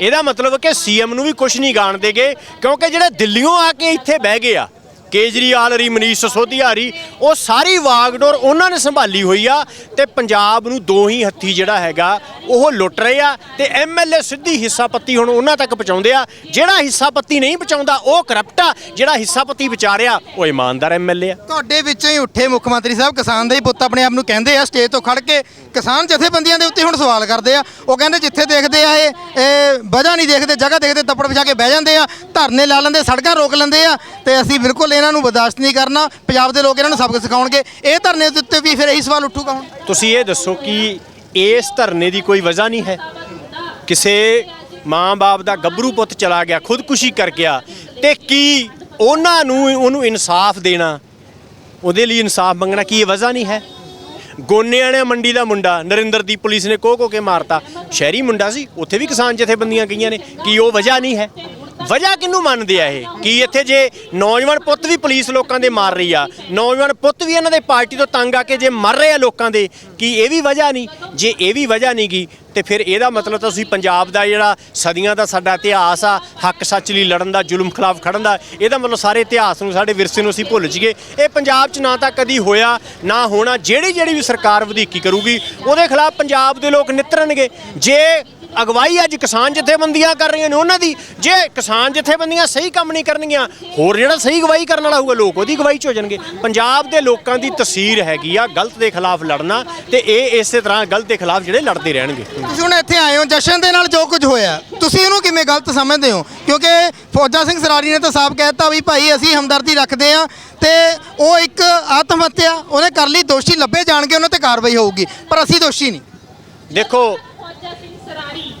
ਇਹਦਾ ਮਤਲਬ ਕਿ ਸੀਐਮ ਨੂੰ ਵੀ ਕੁਝ ਨਹੀਂ ਗਾਣ ਦੇਗੇ, ਕਿਉਂਕਿ ਜਿਹੜੇ ਦਿੱਲੀੋਂ ਆ ਕੇ ਇੱਥੇ ਬਹਿ ਗਏ ਆ, ਕੇਜਰੀਵਾਲ ਰੀ ਮਨੀਸ਼ ਸਿਸੋਦੀਆ ਰੀ ਉਹ ਸਾਰੀ ਵਾਗਡੋਰ ਉਹਨਾਂ ਨੇ ਸੰਭਾਲੀ ਹੋਈ ਆ ਤੇ ਪੰਜਾਬ ਨੂੰ ਦੋ ਹੀ ਹੱਥੀ ਜਿਹੜਾ ਹੈਗਾ, ਉਹ ਲੁੱਟ ਰਹੇ ਆ ਤੇ ਐਮਐਲਏ ਸਿੱਧੀ ਹਿੱਸਾ ਪੱਤੀ ਹੁਣ ਉਹਨਾਂ ਤੱਕ ਪਹੁੰਚਾਉਂਦੇ ਆ। ਜਿਹੜਾ ਹਿੱਸਾਪੱਤੀ ਨਹੀਂ ਪਹੁੰਚਾਉਂਦਾ, ਉਹ ਕਰਪਟ ਆ। ਜਿਹੜਾ ਹਿੱਸਾ ਪੱਤੀ ਰਿਹਾ, ਉਹ ਇਮਾਨਦਾਰ ਐਮਐਲਏ ਆ। ਤੁਹਾਡੇ ਵਿੱਚੋਂ ਹੀ ਉੱਠੇ ਮੁੱਖ ਮੰਤਰੀ ਸਾਹਿਬ, ਕਿਸਾਨ ਦਾ ਹੀ ਪੁੱਤ ਆਪਣੇ ਆਪ ਨੂੰ ਕਹਿੰਦੇ ਆ, ਸਟੇਜ ਤੋਂ ਖੜ ਕੇ ਕਿਸਾਨ ਜਥੇਬੰਦੀਆਂ ਦੇ ਉੱਤੇ ਹੁਣ ਸਵਾਲ ਕਰਦੇ ਆ। ਉਹ ਕਹਿੰਦੇ ਜਿੱਥੇ ਦੇਖਦੇ ਆ ਇਹ ਇਹ ਵਜ੍ਹਾ ਨਹੀਂ ਦੇਖਦੇ, ਜਗ੍ਹਾ ਦੇਖਦੇ, ਤੱਪੜ ਵਿਛਾ ਕੇ ਬਹਿ ਜਾਂਦੇ ਆ, ਧਰਨੇ ਲਾ ਲੈਂਦੇ, ਸੜਕਾਂ ਰੋਕ ਲੈਂਦੇ ਆ ਤੇ ਅਸੀਂ ਬਿਲਕੁਲ ਇਹਨਾਂ ਨੂੰ ਬਰਦਾਸ਼ਤ ਨਹੀਂ ਕਰਨਾ। ਪੰਜਾਬ ਦੇ ਲੋਕ ਇਹਨਾਂ ਨੂੰ ਸਬਕ ਸਿਖਾਉਣਗੇ। ਇਹ ਧਰਨੇ ਦੇ ਉੱਤੇ ਵੀ ਫਿਰ ਇਹੀ ਸਵਾਲ ਉੱਠੂਗਾ ਹੁਣ। ਤੁਸੀਂ ਇਹ ਦੱਸੋ ਕਿ ਇਸ ਧਰਨੇ ਦੀ ਕੋਈ ਵਜ੍ਹਾ ਨਹੀਂ ਹੈ? ਕਿਸੇ ਮਾਂ-ਬਾਪ ਦਾ ਗੱਭਰੂ ਪੁੱਤ ਚਲਾ ਗਿਆ, ਖੁਦਕੁਸ਼ੀ ਕਰ ਗਿਆ ਤੇ ਕੀ ਉਹਨਾਂ ਨੂੰ ਉਹਨੂੰ ਇਨਸਾਫ ਦੇਣਾ, ਉਹਦੇ ਲਈ ਇਨਸਾਫ ਮੰਗਣਾ ਕੀ ਇਹ ਵਜ੍ਹਾ ਨਹੀਂ ਹੈ? ਗੋਨਿਆਣੇ ਮੰਡੀ ਦਾ ਮੁੰਡਾ, ਨਰਿੰਦਰਦੀਪ ਪੁਲਿਸ ਨੇ ਕੋਹ ਕੋ ਕੇ ਮਾਰਤਾ। ਸ਼ਹਿਰੀ ਮੁੰਡਾ ਸੀ, ਉੱਥੇ ਵੀ ਕਿਸਾਨ ਜਥੇਬੰਦੀਆਂ ਗਈਆਂ ਨੇ। ਕੀ ਉਹ ਵਜ੍ਹਾ ਨਹੀਂ ਹੈ? ਵਜ੍ਹਾ ਕਿਹਨੂੰ ਮੰਨਦੇ ਆ ਇਹ? ਕੀ ਇੱਥੇ ਜੇ ਨੌਜਵਾਨ ਪੁੱਤ ਵੀ ਪੁਲਿਸ ਲੋਕਾਂ ਦੇ ਮਾਰ ਰਹੀ ਆ, ਨੌਜਵਾਨ ਪੁੱਤ ਵੀ ਇਹਨਾਂ ਦੇ ਪਾਰਟੀ ਤੋਂ ਤੰਗ ਆ ਕੇ ਜੇ ਮਰ ਰਹੇ ਆ ਲੋਕਾਂ ਦੇ, ਕੀ ਇਹ ਵੀ ਵਜ੍ਹਾ ਨਹੀਂ? ਜੇ ਇਹ ਵੀ ਵਜ੍ਹਾ ਨਹੀਂ ਗੀ ਤੇ ਫਿਰ ਇਹਦਾ ਮਤਲਬ ਤਾਂ ਤੁਸੀਂ ਪੰਜਾਬ ਦਾ ਜਿਹੜਾ ਸਦੀਆਂ ਦਾ ਸਾਡਾ ਇਤਿਹਾਸ ਆ, ਹੱਕ ਸੱਚ ਲਈ ਲੜਨ ਦਾ, ਜ਼ੁਲਮ ਖਿਲਾਫ ਖੜਨ ਦਾ, ਇਹਦਾ ਮਤਲਬ ਸਾਰੇ ਇਤਿਹਾਸ ਨੂੰ, ਸਾਡੇ ਵਿਰਸੇ ਨੂੰ ਅਸੀਂ ਭੁੱਲ ਜੀਏ ਇਹ ਪੰਜਾਬ 'ਚ ਨਾ ਤਾਂ ਕਦੀ ਹੋਇਆ, ਨਾ ਹੋਣਾ ਜਿਹੜੀ ਜਿਹੜੀ ਵੀ ਸਰਕਾਰ ਵਧੀਕੀ ਕਰੂਗੀ, ਉਹਦੇ ਖਿਲਾਫ ਪੰਜਾਬ ਦੇ ਲੋਕ ਨਿੱਤਰਨਗੇ। ਜੇ ਅਗਵਾਈ ਅੱਜ ਕਿਸਾਨ ਜਥੇਬੰਦੀਆਂ ਕਰ ਰਹੀਆਂ ਨੇ ਉਹਨਾਂ ਦੀ। ਜੇ ਕਿਸਾਨ ਜਥੇਬੰਦੀਆਂ ਸਹੀ ਕੰਮ ਨਹੀਂ ਕਰਨਗੀਆਂ ਹੋਰ ਜਿਹੜਾ ਸਹੀ ਅਗਵਾਈ ਕਰਨ ਵਾਲਾ ਹੋਊਗਾ ਲੋਕ ਉਹਦੀ ਅਗਵਾਈ 'ਚ ਹੋ ਜਾਣਗੇ। ਪੰਜਾਬ ਦੇ ਲੋਕਾਂ ਦੀ ਤਸਵੀਰ ਹੈਗੀ ਆ ਗਲਤ ਦੇ ਖਿਲਾਫ ਲੜਨਾ ਤੇ ਇਹ ਇਸੇ ਤਰ੍ਹਾਂ ਗਲਤ ਦੇ ਖਿਲਾਫ ਜਿਹੜੇ ਲੜਦੇ ਰਹਿਣਗੇ। ਤੁਸੀਂ ਹੁਣ ਇੱਥੇ ਆਏ ਹੋ ਜਸ਼ਨ ਦੇ ਨਾਲ ਜੋ ਕੁਝ ਹੋਇਆ ਤੁਸੀਂ ਇਹਨੂੰ ਕਿਵੇਂ ਗਲਤ ਸਮਝਦੇ ਹੋ? ਕਿਉਂਕਿ ਫੌਜਾ ਸਿੰਘ ਸਰਾਰੀ ਨੇ ਤਾਂ ਸਾਫ਼ ਕਹਿਤਾ ਵੀ ਭਾਈ ਅਸੀਂ ਹਮਦਰਦੀ ਰੱਖਦੇ ਆ ਤੇ ਉਹ ਇੱਕ ਆਤਮ ਹੱਤਿਆ ਉਹਨੇ ਕਰ ਲਈ ਦੋਸ਼ੀ ਲੱਭੇ ਜਾਣਗੇ ਉਹਨਾਂ ਤੇ ਕਾਰਵਾਈ ਹੋਊਗੀ ਪਰ ਅਸੀਂ ਦੋਸ਼ੀ ਨਹੀਂ। ਦੇਖੋ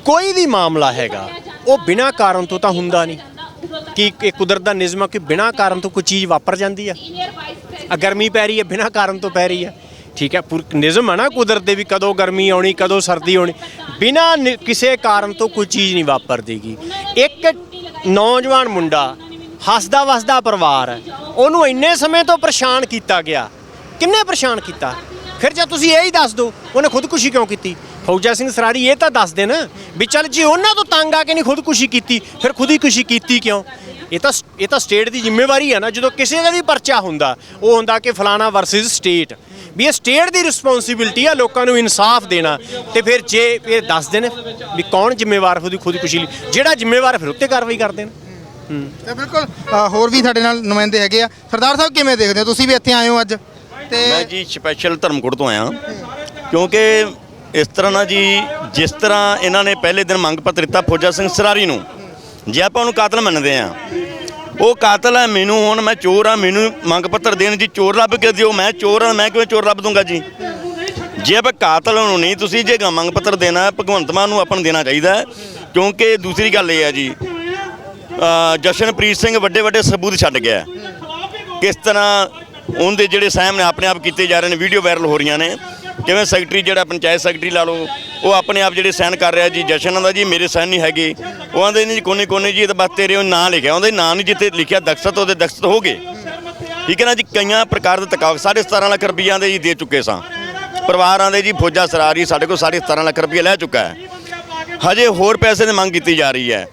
ਕੋਈ ਵੀ ਮਾਮਲਾ ਹੈਗਾ, ਉਹ ਬਿਨਾਂ ਕਾਰਨ ਤੋਂ ਤਾਂ ਹੁੰਦਾ ਨਹੀਂ। ਕਿ ਇਹ ਕੁਦਰਤ ਦਾ ਨਿਯਮ ਆ ਕਿ ਬਿਨਾਂ ਕਾਰਨ ਤੋਂ ਕੋਈ ਚੀਜ਼ ਵਾਪਰ ਜਾਂਦੀ ਆ? ਆ ਗਰਮੀ ਪੈ ਰਹੀ ਹੈ, ਬਿਨਾਂ ਕਾਰਨ ਤੋਂ ਪੈ ਰਹੀ ਹੈ। ਠੀਕ ਹੈ, ਪੂਰ ਨਿਯਮ ਹੈ ਨਾ ਕੁਦਰਤ ਦੇ ਵੀ ਕਦੋਂ ਗਰਮੀ ਆਉਣੀ, ਕਦੋਂ ਸਰਦੀ ਆਉਣੀ। ਬਿਨਾਂ ਨਿ- ਕਿਸੇ ਕਾਰਨ ਤੋਂ ਕੋਈ ਚੀਜ਼ ਨਹੀਂ ਵਾਪਰਦੀਗੀ। ਇੱਕ ਨੌਜਵਾਨ ਮੁੰਡਾ ਹੱਸਦਾ ਵਸਦਾ ਪਰਿਵਾਰ ਹੈ ਉਹਨੂੰ ਇੰਨੇ ਸਮੇਂ ਤੋਂ ਪਰੇਸ਼ਾਨ ਕੀਤਾ ਗਿਆ। ਕਿੰਨੇ ਪਰੇਸ਼ਾਨ ਕੀਤਾ? ਫਿਰ ਜੇ ਤੁਸੀਂ ਇਹ ਹੀ ਦੱਸ ਦਿਓ ਉਹਨੇ ਖੁਦਕੁਸ਼ੀ ਕਿਉਂ ਕੀਤੀ? ਫੌਜਾ ਸਿੰਘ ਸਰਾਰੀ ਇਹ ਤਾਂ ਦੱਸ ਦੇਣ ਵੀ ਚੱਲ ਜੇ ਉਹਨਾਂ ਤੋਂ ਤੰਗ ਆ ਕੇ ਨਹੀਂ ਖੁਦਕੁਸ਼ੀ ਕੀਤੀ ਫਿਰ ਖੁਦਕੁਸ਼ੀ ਕੀਤੀ ਕਿਉਂ? ਇਹ ਤਾਂ ਇਹ ਤਾਂ ਸਟੇਟ ਦੀ ਜ਼ਿੰਮੇਵਾਰੀ ਹੈ ਨਾ ਜਦੋਂ ਕਿਸੇ ਦਾ ਵੀ ਪਰਚਾ ਹੁੰਦਾ ਉਹ ਹੁੰਦਾ ਕਿ ਫਲਾਣਾ ਵਰਸਸ ਸਟੇਟ ਵੀ ਇਹ ਸਟੇਟ ਦੀ ਰਿਸਪੌਂਸਿਬਿਲਟੀ ਆ ਲੋਕਾਂ ਨੂੰ ਇਨਸਾਫ ਦੇਣਾ ਤੇ ਫਿਰ ਜੇ ਇਹ ਦੱਸ ਦੇਣ ਵੀ ਕੌਣ ਜ਼ਿੰਮੇਵਾਰ ਉਹਦੀ ਖੁਦਕੁਸ਼ੀ ਲਈ ਜਿਹੜਾ ਜ਼ਿੰਮੇਵਾਰ ਫਿਰ ਉੱਤੇ ਕਾਰਵਾਈ ਕਰ ਦੇਣ। ਤੇ ਬਿਲਕੁਲ ਅ, ਹੋਰ ਵੀ ਸਾਡੇ ਨਾਲ ਨੁਮਾਇੰਦੇ ਹੈਗੇ ਆ। ਸਰਦਾਰ ਸਾਹਿਬ ਕਿਵੇਂ ਦੇਖਦੇ ਹੋ? ਤੁਸੀਂ ਵੀ ਇੱਥੇ ਆਏ ਹੋ ਅੱਜ? ਤੇ ਮੈਂ ਜੀ ਸਪੈਸ਼ਲ ਧਰਮਕੋਟ ਤੋਂ ਆਇਆ। ਕਿਉਂਕਿ ਇਸ ਤਰ੍ਹਾਂ ਨਾ ਜੀ, ਜਿਸ ਤਰ੍ਹਾਂ ਇਹਨਾਂ ਨੇ ਪਹਿਲੇ ਦਿਨ ਮੰਗ ਪੱਤਰ ਦਿੱਤਾ ਫੌਜਾ ਸਿੰਘ ਸਰਾਰੀ ਨੂੰ, ਜੇ ਆਪਾਂ ਉਹਨੂੰ ਕਾਤਲ ਮੰਨਦੇ ਆ ਉਹ ਕਾਤਲ ਹੈ ਮੈਨੂੰ ਹੁਣ, ਮੈਂ ਚੋਰ ਆ ਮੈਨੂੰ ਮੰਗ ਪੱਤਰ ਦੇਣ ਜੀ ਚੋਰ ਲੱਭ ਕੇ ਦਿਓ, ਮੈਂ ਚੋਰ ਆ ਮੈਂ ਕਿਵੇਂ ਚੋਰ ਲੱਭ ਦੂੰਗਾ ਜੀ? ਜੇ ਆਪਾਂ ਕਾਤਲ ਨੂੰ ਨਹੀਂ, ਤੁਸੀਂ ਜੇ ਮੰਗ ਪੱਤਰ ਦੇਣਾ ਭਗਵੰਤ ਮਾਨ ਨੂੰ ਆਪਾਂ ਨੂੰ ਦੇਣਾ ਚਾਹੀਦਾ ਕਿਉਂਕਿ ਦੂਸਰੀ ਗੱਲ ਇਹ ਹੈ ਜੀ ਜਸ਼ਨਪ੍ਰੀਤ ਸਿੰਘ ਵੱਡੇ ਵੱਡੇ ਸਬੂਤ ਛੱਡ ਗਿਆ ਕਿਸ ਤਰ੍ਹਾਂ ਉਹਦੇ ਜਿਹੜੇ ਸਹਿਮ ਨੇ ਆਪਣੇ ਆਪ ਕੀਤੇ ਜਾ ਰਹੇ ਨੇ, ਵੀਡੀਓ ਵਾਇਰਲ ਹੋ ਰਹੀਆਂ ਨੇ ਕਿਵੇਂ ਸੈਕਟਰੀ ਜਿਹੜਾ ਪੰਚਾਇਤ ਸੈਕਟਰੀ ਲਾ ਲਓ, ਉਹ ਆਪਣੇ ਆਪ ਜਿਹੜੇ ਸਾਈਨ ਕਰ ਰਿਹਾ ਜੀ, ਜਸ਼ਨ ਦਾ ਜੀ, ਮੇਰੇ ਸਾਈਨ ਨਹੀਂ ਹੈਗੇ। ਉਹਨਾਂ ਦੇ ਨੇ ਜੀ, ਕੋਨੇ ਕੋਨੇ ਜੀ, ਇਹ ਤਾਂ ਬਸ ਤੇਰੇ ਉਹ ਨਾਂ ਲਿਖਿਆ। ਉਹਦੇ ਨਾਂ ਨਹੀਂ ਜਿੱਥੇ ਲਿਖਿਆ, ਦਖਸਤ ਉਹਦੇ ਦਖਸਤ ਹੋ ਗਏ। ਠੀਕ ਹੈ ਨਾ ਜੀ, ਕਈਆਂ ਪ੍ਰਕਾਰ ਦੇ ਤਕਾਵ ਸਾਢੇ 17 ਲੱਖ ਰੁਪਈਆ ਦੇ ਜੀ ਦੇ ਚੁੱਕੇ ਸਾਂ। ਪਰਿਵਾਰਾਂ ਦੇ ਜੀ, ਫੌਜਾ ਸਰਾਰੀ ਸਾਡੇ ਕੋਲ ਸਾਢੇ 17 ਲੱਖ ਰੁਪਈਆ ਲੈ ਚੁੱਕਾ ਹੈ। ਹਜੇ ਹੋਰ ਪੈਸੇ ਦੀ ਮੰਗ ਕੀਤੀ ਜਾ ਰਹੀ ਹੈ।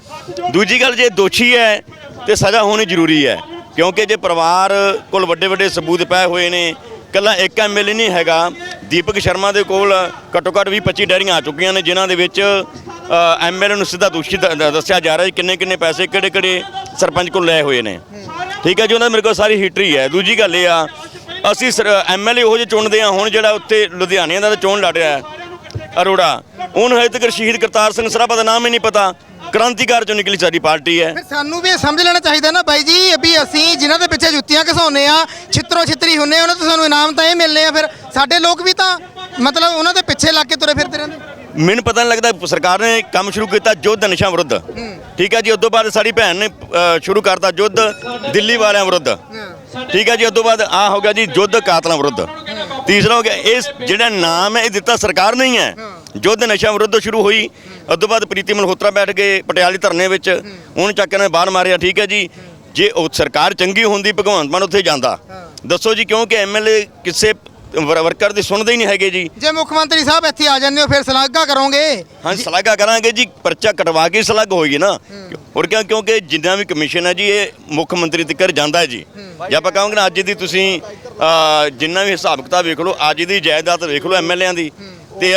ਦੂਜੀ ਗੱਲ, ਜੇ ਦੋਸ਼ੀ ਹੈ, ਤੇ ਸਜ਼ਾ ਹੋਣੀ ਜ਼ਰੂਰੀ ਹੈ। ਕਿਉਂਕਿ ਜੇ ਪਰਿਵਾਰ ਕੋਲ ਵੱਡੇ ਵੱਡੇ ਸਬੂਤ ਪਏ ਹੋਏ ਨੇ ਕੱਲਾ ਇੱਕ ਐਮਐਲਏ ਨਹੀਂ ਹੈਗਾ। ਦੀਪਕ ਸ਼ਰਮਾ ਦੇ ਕੋਲ ਘੱਟੋ ਘੱਟ 20 25 ਡੈਰੀਆਂ ਆ ਚੁੱਕੀਆਂ ਨੇ, ਜਿਨ੍ਹਾਂ ਦੇ ਵਿੱਚ ਐਮਐਲਏ ਨੂੰ ਸਿੱਧਾ ਦੋਸ਼ੀ ਦੱਸਿਆ ਜਾ ਰਿਹਾ ਹੈ ਕਿੰਨੇ ਕਿੰਨੇ ਪੈਸੇ ਕਿਹੜੇ ਕਿਹੜੇ ਸਰਪੰਚ ਕੋਲ ਲਏ ਹੋਏ ਨੇ। ਠੀਕ ਹੈ ਜੀ, ਉਹਨਾਂ ਦੀ ਮੇਰੇ ਕੋਲ ਸਾਰੀ ਹਿਸਟਰੀ ਹੈ। ਦੂਜੀ ਗੱਲ ਇਹ ਆ, ਅਸੀਂ ਐਮਐਲਏ ਉਹ ਜਿਹੇ ਚੁਣਦੇ ਆ ਹੁਣ ਜਿਹੜਾ ਉੱਤੇ ਲੁਧਿਆਣੇ ਦਾ ਚੋਣ ਲੜ ਰਿਹਾ ਹੈ। ਅਰੋੜਾ, ਉਹਨੂੰ ਹਜੇ ਤੱਕ ਸ਼ਹੀਦ ਕਰਤਾਰ ਸਿੰਘ ਸਰਾਭਾ ਦਾ ਨਾਮ ਹੀ ਨਹੀਂ ਪਤਾ। ਕ੍ਰਾਂਤੀਕਾਰ ਚੋਂ ਨਿਕਲੀ ਸਾਡੀ ਪਾਰਟੀ ਹੈ। ਫਿਰ ਸਾਨੂੰ ਵੀ ਇਹ ਸਮਝ ਲੈਣਾ ਚਾਹੀਦਾ ਨਾ ਬਾਈ ਜੀ ਵੀ ਅਸੀਂ ਜਿਨ੍ਹਾਂ ਦੇ ਪਿੱਛੇ ਜੁੱਤੀਆਂ ਘਸਾਉਂਦੇ ਆ ਛਿੱਤਰੋ ਛਿੱਤਰੀ ਹੁੰਨੇ ਉਹਨਾਂ ਤੋਂ ਸਾਨੂੰ ਇਨਾਮ ਤਾਂ ਇਹ ਮਿਲਨੇ ਆ। ਫਿਰ ਸਾਡੇ ਲੋਕ ਵੀ ਤਾਂ ਮਤਲਬ ਉਹਨਾਂ ਦੇ ਪਿੱਛੇ ਲੱਗ ਕੇ ਤੁਰੇ ਫਿਰਦੇ ਰਹਿੰਦੇ। ਮੈਨੂੰ ਪਤਾ ਨਹੀਂ ਲੱਗਦਾ ਸਰਕਾਰ ਨੇ ਕੰਮ ਸ਼ੁਰੂ ਕੀਤਾ ਯੁੱਧ ਨਸ਼ਾ ਵਿਰੁੱਧ। ਠੀਕ ਹੈ ਜੀ ਤੋਂ ਬਾਅਦ ਸਾਡੀ ਭੈਣ ਨੇ ਅ, ਸ਼ੁਰੂ ਕਰਤਾ ਯੁੱਧ ਦਿੱਲੀ ਵਾਲਿਆਂ ਵਿਰੁੱਧ। ਠੀਕ ਹੈ ਜੀ ਤੋਂ ਬਾਅਦ ਆ ਹੋ ਗਿਆ ਜੀ ਯੁੱਧ ਕਾਤਲਾਂ ਵਿਰੁੱਧ। ਤੀਸਰਾ ਹੋ ਗਿਆ ਇਸ ਜਿਹੜਾ ਨਾਮ ਹੈ ਇਹ ਦਿੱਤਾ ਸਰਕਾਰ ਨਹੀਂ ਹੈ ਯੁੱਧ ਨਸ਼ਾ ਵਿਰੁੱਧ ਸ਼ੁਰੂ ਹੋਈ। ਤੋਂ ਬਾਅਦ ਪ੍ਰੀਤੀ ਮਲਹੋਤਰਾ ਬੈਠ ਗਏ ਪਟਿਆਲੇ ਧਰਨੇ ਵਿੱਚ ਉਹਨੂੰ ਚੱਕ ਕੇ ਬਾਹਰ ਮਾਰਿਆ ਠੀਕ ਹੈ ਜੀ? ਜੇ ਉਹ ਸਰਕਾਰ ਚੰਗੀ ਹੁੰਦੀ ਭਗਵੰਤ ਮਾਨ ਉੱਥੇ ਜਾਂਦਾ। ਦੱਸੋ ਜੀ ਕਿਉਂਕਿ ਐਮਐਲਏ ਕਿਸੇ ਵਰ- ਵਰਕਰ ਦੀ ਸੁਣਦੇ ਹੀ ਨਹੀਂ ਹੈਗੇ ਜੀ। ਜੇ ਮੁੱਖ ਮੰਤਰੀ ਸਾਹਿਬ ਇੱਥੇ ਆ ਜਾਂਦੇ ਹੋ ਫਿਰ ਸਲਾਘਾ ਕਰੋਗੇ। ਹਾਂ ਸਲਾਗਾ ਕਰਾਂਗੇ ਜੀ ਪਰਚਾ ਕਟਵਾ ਕੇ ਸਲਾਗ ਹੋਏਗੀ ਨਾ। ਹੋਰ ਕਿਉਂ ਕਿਉਂਕਿ ਜਿੰਨਾ ਵੀ ਕਮਿਸ਼ਨ ਹੈ ਜੀ ਇਹ ਮੁੱਖ ਮੰਤਰੀ ਤੱਕ ਜਾਂਦਾ ਹੈ ਜੀ। ਜੇ ਆਪਾਂ ਕਹਾਂਗੇ ਨਾ ਅੱਜ ਦੀ ਤੁਸੀਂ ਜਿੰਨਾ ਵੀ ਹਿਸਾਬ ਕਿਤਾਬ ਵੇਖ ਲਓ ਅੱਜ ਦੀ ਜਾਇਦਾਦ ਵੇਖ ਲਓ ਐਮਐਲਏਆਂ ਦੀ। ਤੇ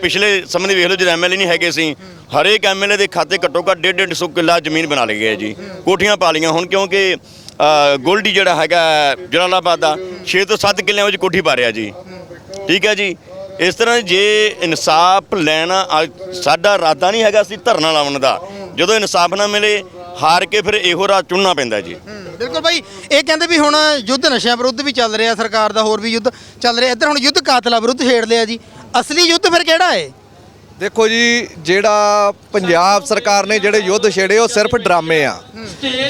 ਪਿਛਲੇ ਸਮੇਂ ਦੇ ਵੇਖ ਲਓ, ਜਦੋਂ ਐਮਐਲਏ ਨਹੀਂ ਹੈਗੇ ਸੀ, ਹਰੇਕ ਐਮਐਲਏ ਦੇ ਖਾਤੇ ਘੱਟੋ ਘੱਟ ਡੇਢ ਡੇਢ ਸੌ ਕਿੱਲਾ ਜ਼ਮੀਨ ਬਣਾ ਲਈ ਗਏ ਜੀ। ਕੋਠੀਆਂ ਪਾ ਲਈਆਂ ਹੁਣ, ਕਿਉਂਕਿ ਗੋਲਡੀ ਜਿਹੜਾ ਹੈਗਾ, ਜਲਾਲਾਬਾਦ ਦਾ 6 ਤੋਂ 7 ਕਿੱਲਿਆਂ ਵਿੱਚ ਕੋਠੀ ਪਾ ਰਿਹਾ ਜੀ। ਠੀਕ ਹੈ ਜੀ? ਇਸ ਤਰ੍ਹਾਂ ਜੇ ਇਨਸਾਫ ਲੈਣਾ ਅੱਜ ਸਾਡਾ ਇਰਾਦਾ ਨਹੀਂ ਹੈਗਾ ਅਸੀਂ ਧਰਨਾ ਲਾਉਣ ਦਾ। ਜਦੋਂ ਇਨਸਾਫ ਨਾ ਮਿਲੇ, ਹਾਰ ਕੇ ਫਿਰ ਇਹੋ ਰਾਹ ਚੁਣਨਾ ਪੈਂਦਾ ਜੀ। ਬਿਲਕੁਲ ਭਾਈ, ਇਹ ਕਹਿੰਦੇ ਵੀ ਹੁਣ ਯੁੱਧ ਨਸ਼ਿਆਂ ਵਿਰੁੱਧ ਵੀ ਚੱਲ ਰਿਹਾ ਸਰਕਾਰ ਦਾ, ਹੋਰ ਵੀ ਯੁੱਧ ਚੱਲ ਰਿਹਾ। ਇੱਧਰ ਹੁਣ ਯੁੱਧ ਕਾਤਲਾ ਵਿਰੁੱਧ ਛੇੜ ਲਿਆ ਜੀ। ਅਸਲੀ ਯੁੱਧ ਫਿਰ ਕਿਹੜਾ ਹੈ ਦੇਖੋ ਜੀ, ਜਿਹੜਾ ਪੰਜਾਬ ਸਰਕਾਰ ਨੇ ਜਿਹੜੇ ਯੁੱਧ ਛੇੜੇ, ਉਹ ਸਿਰਫ ਡਰਾਮੇ ਆ।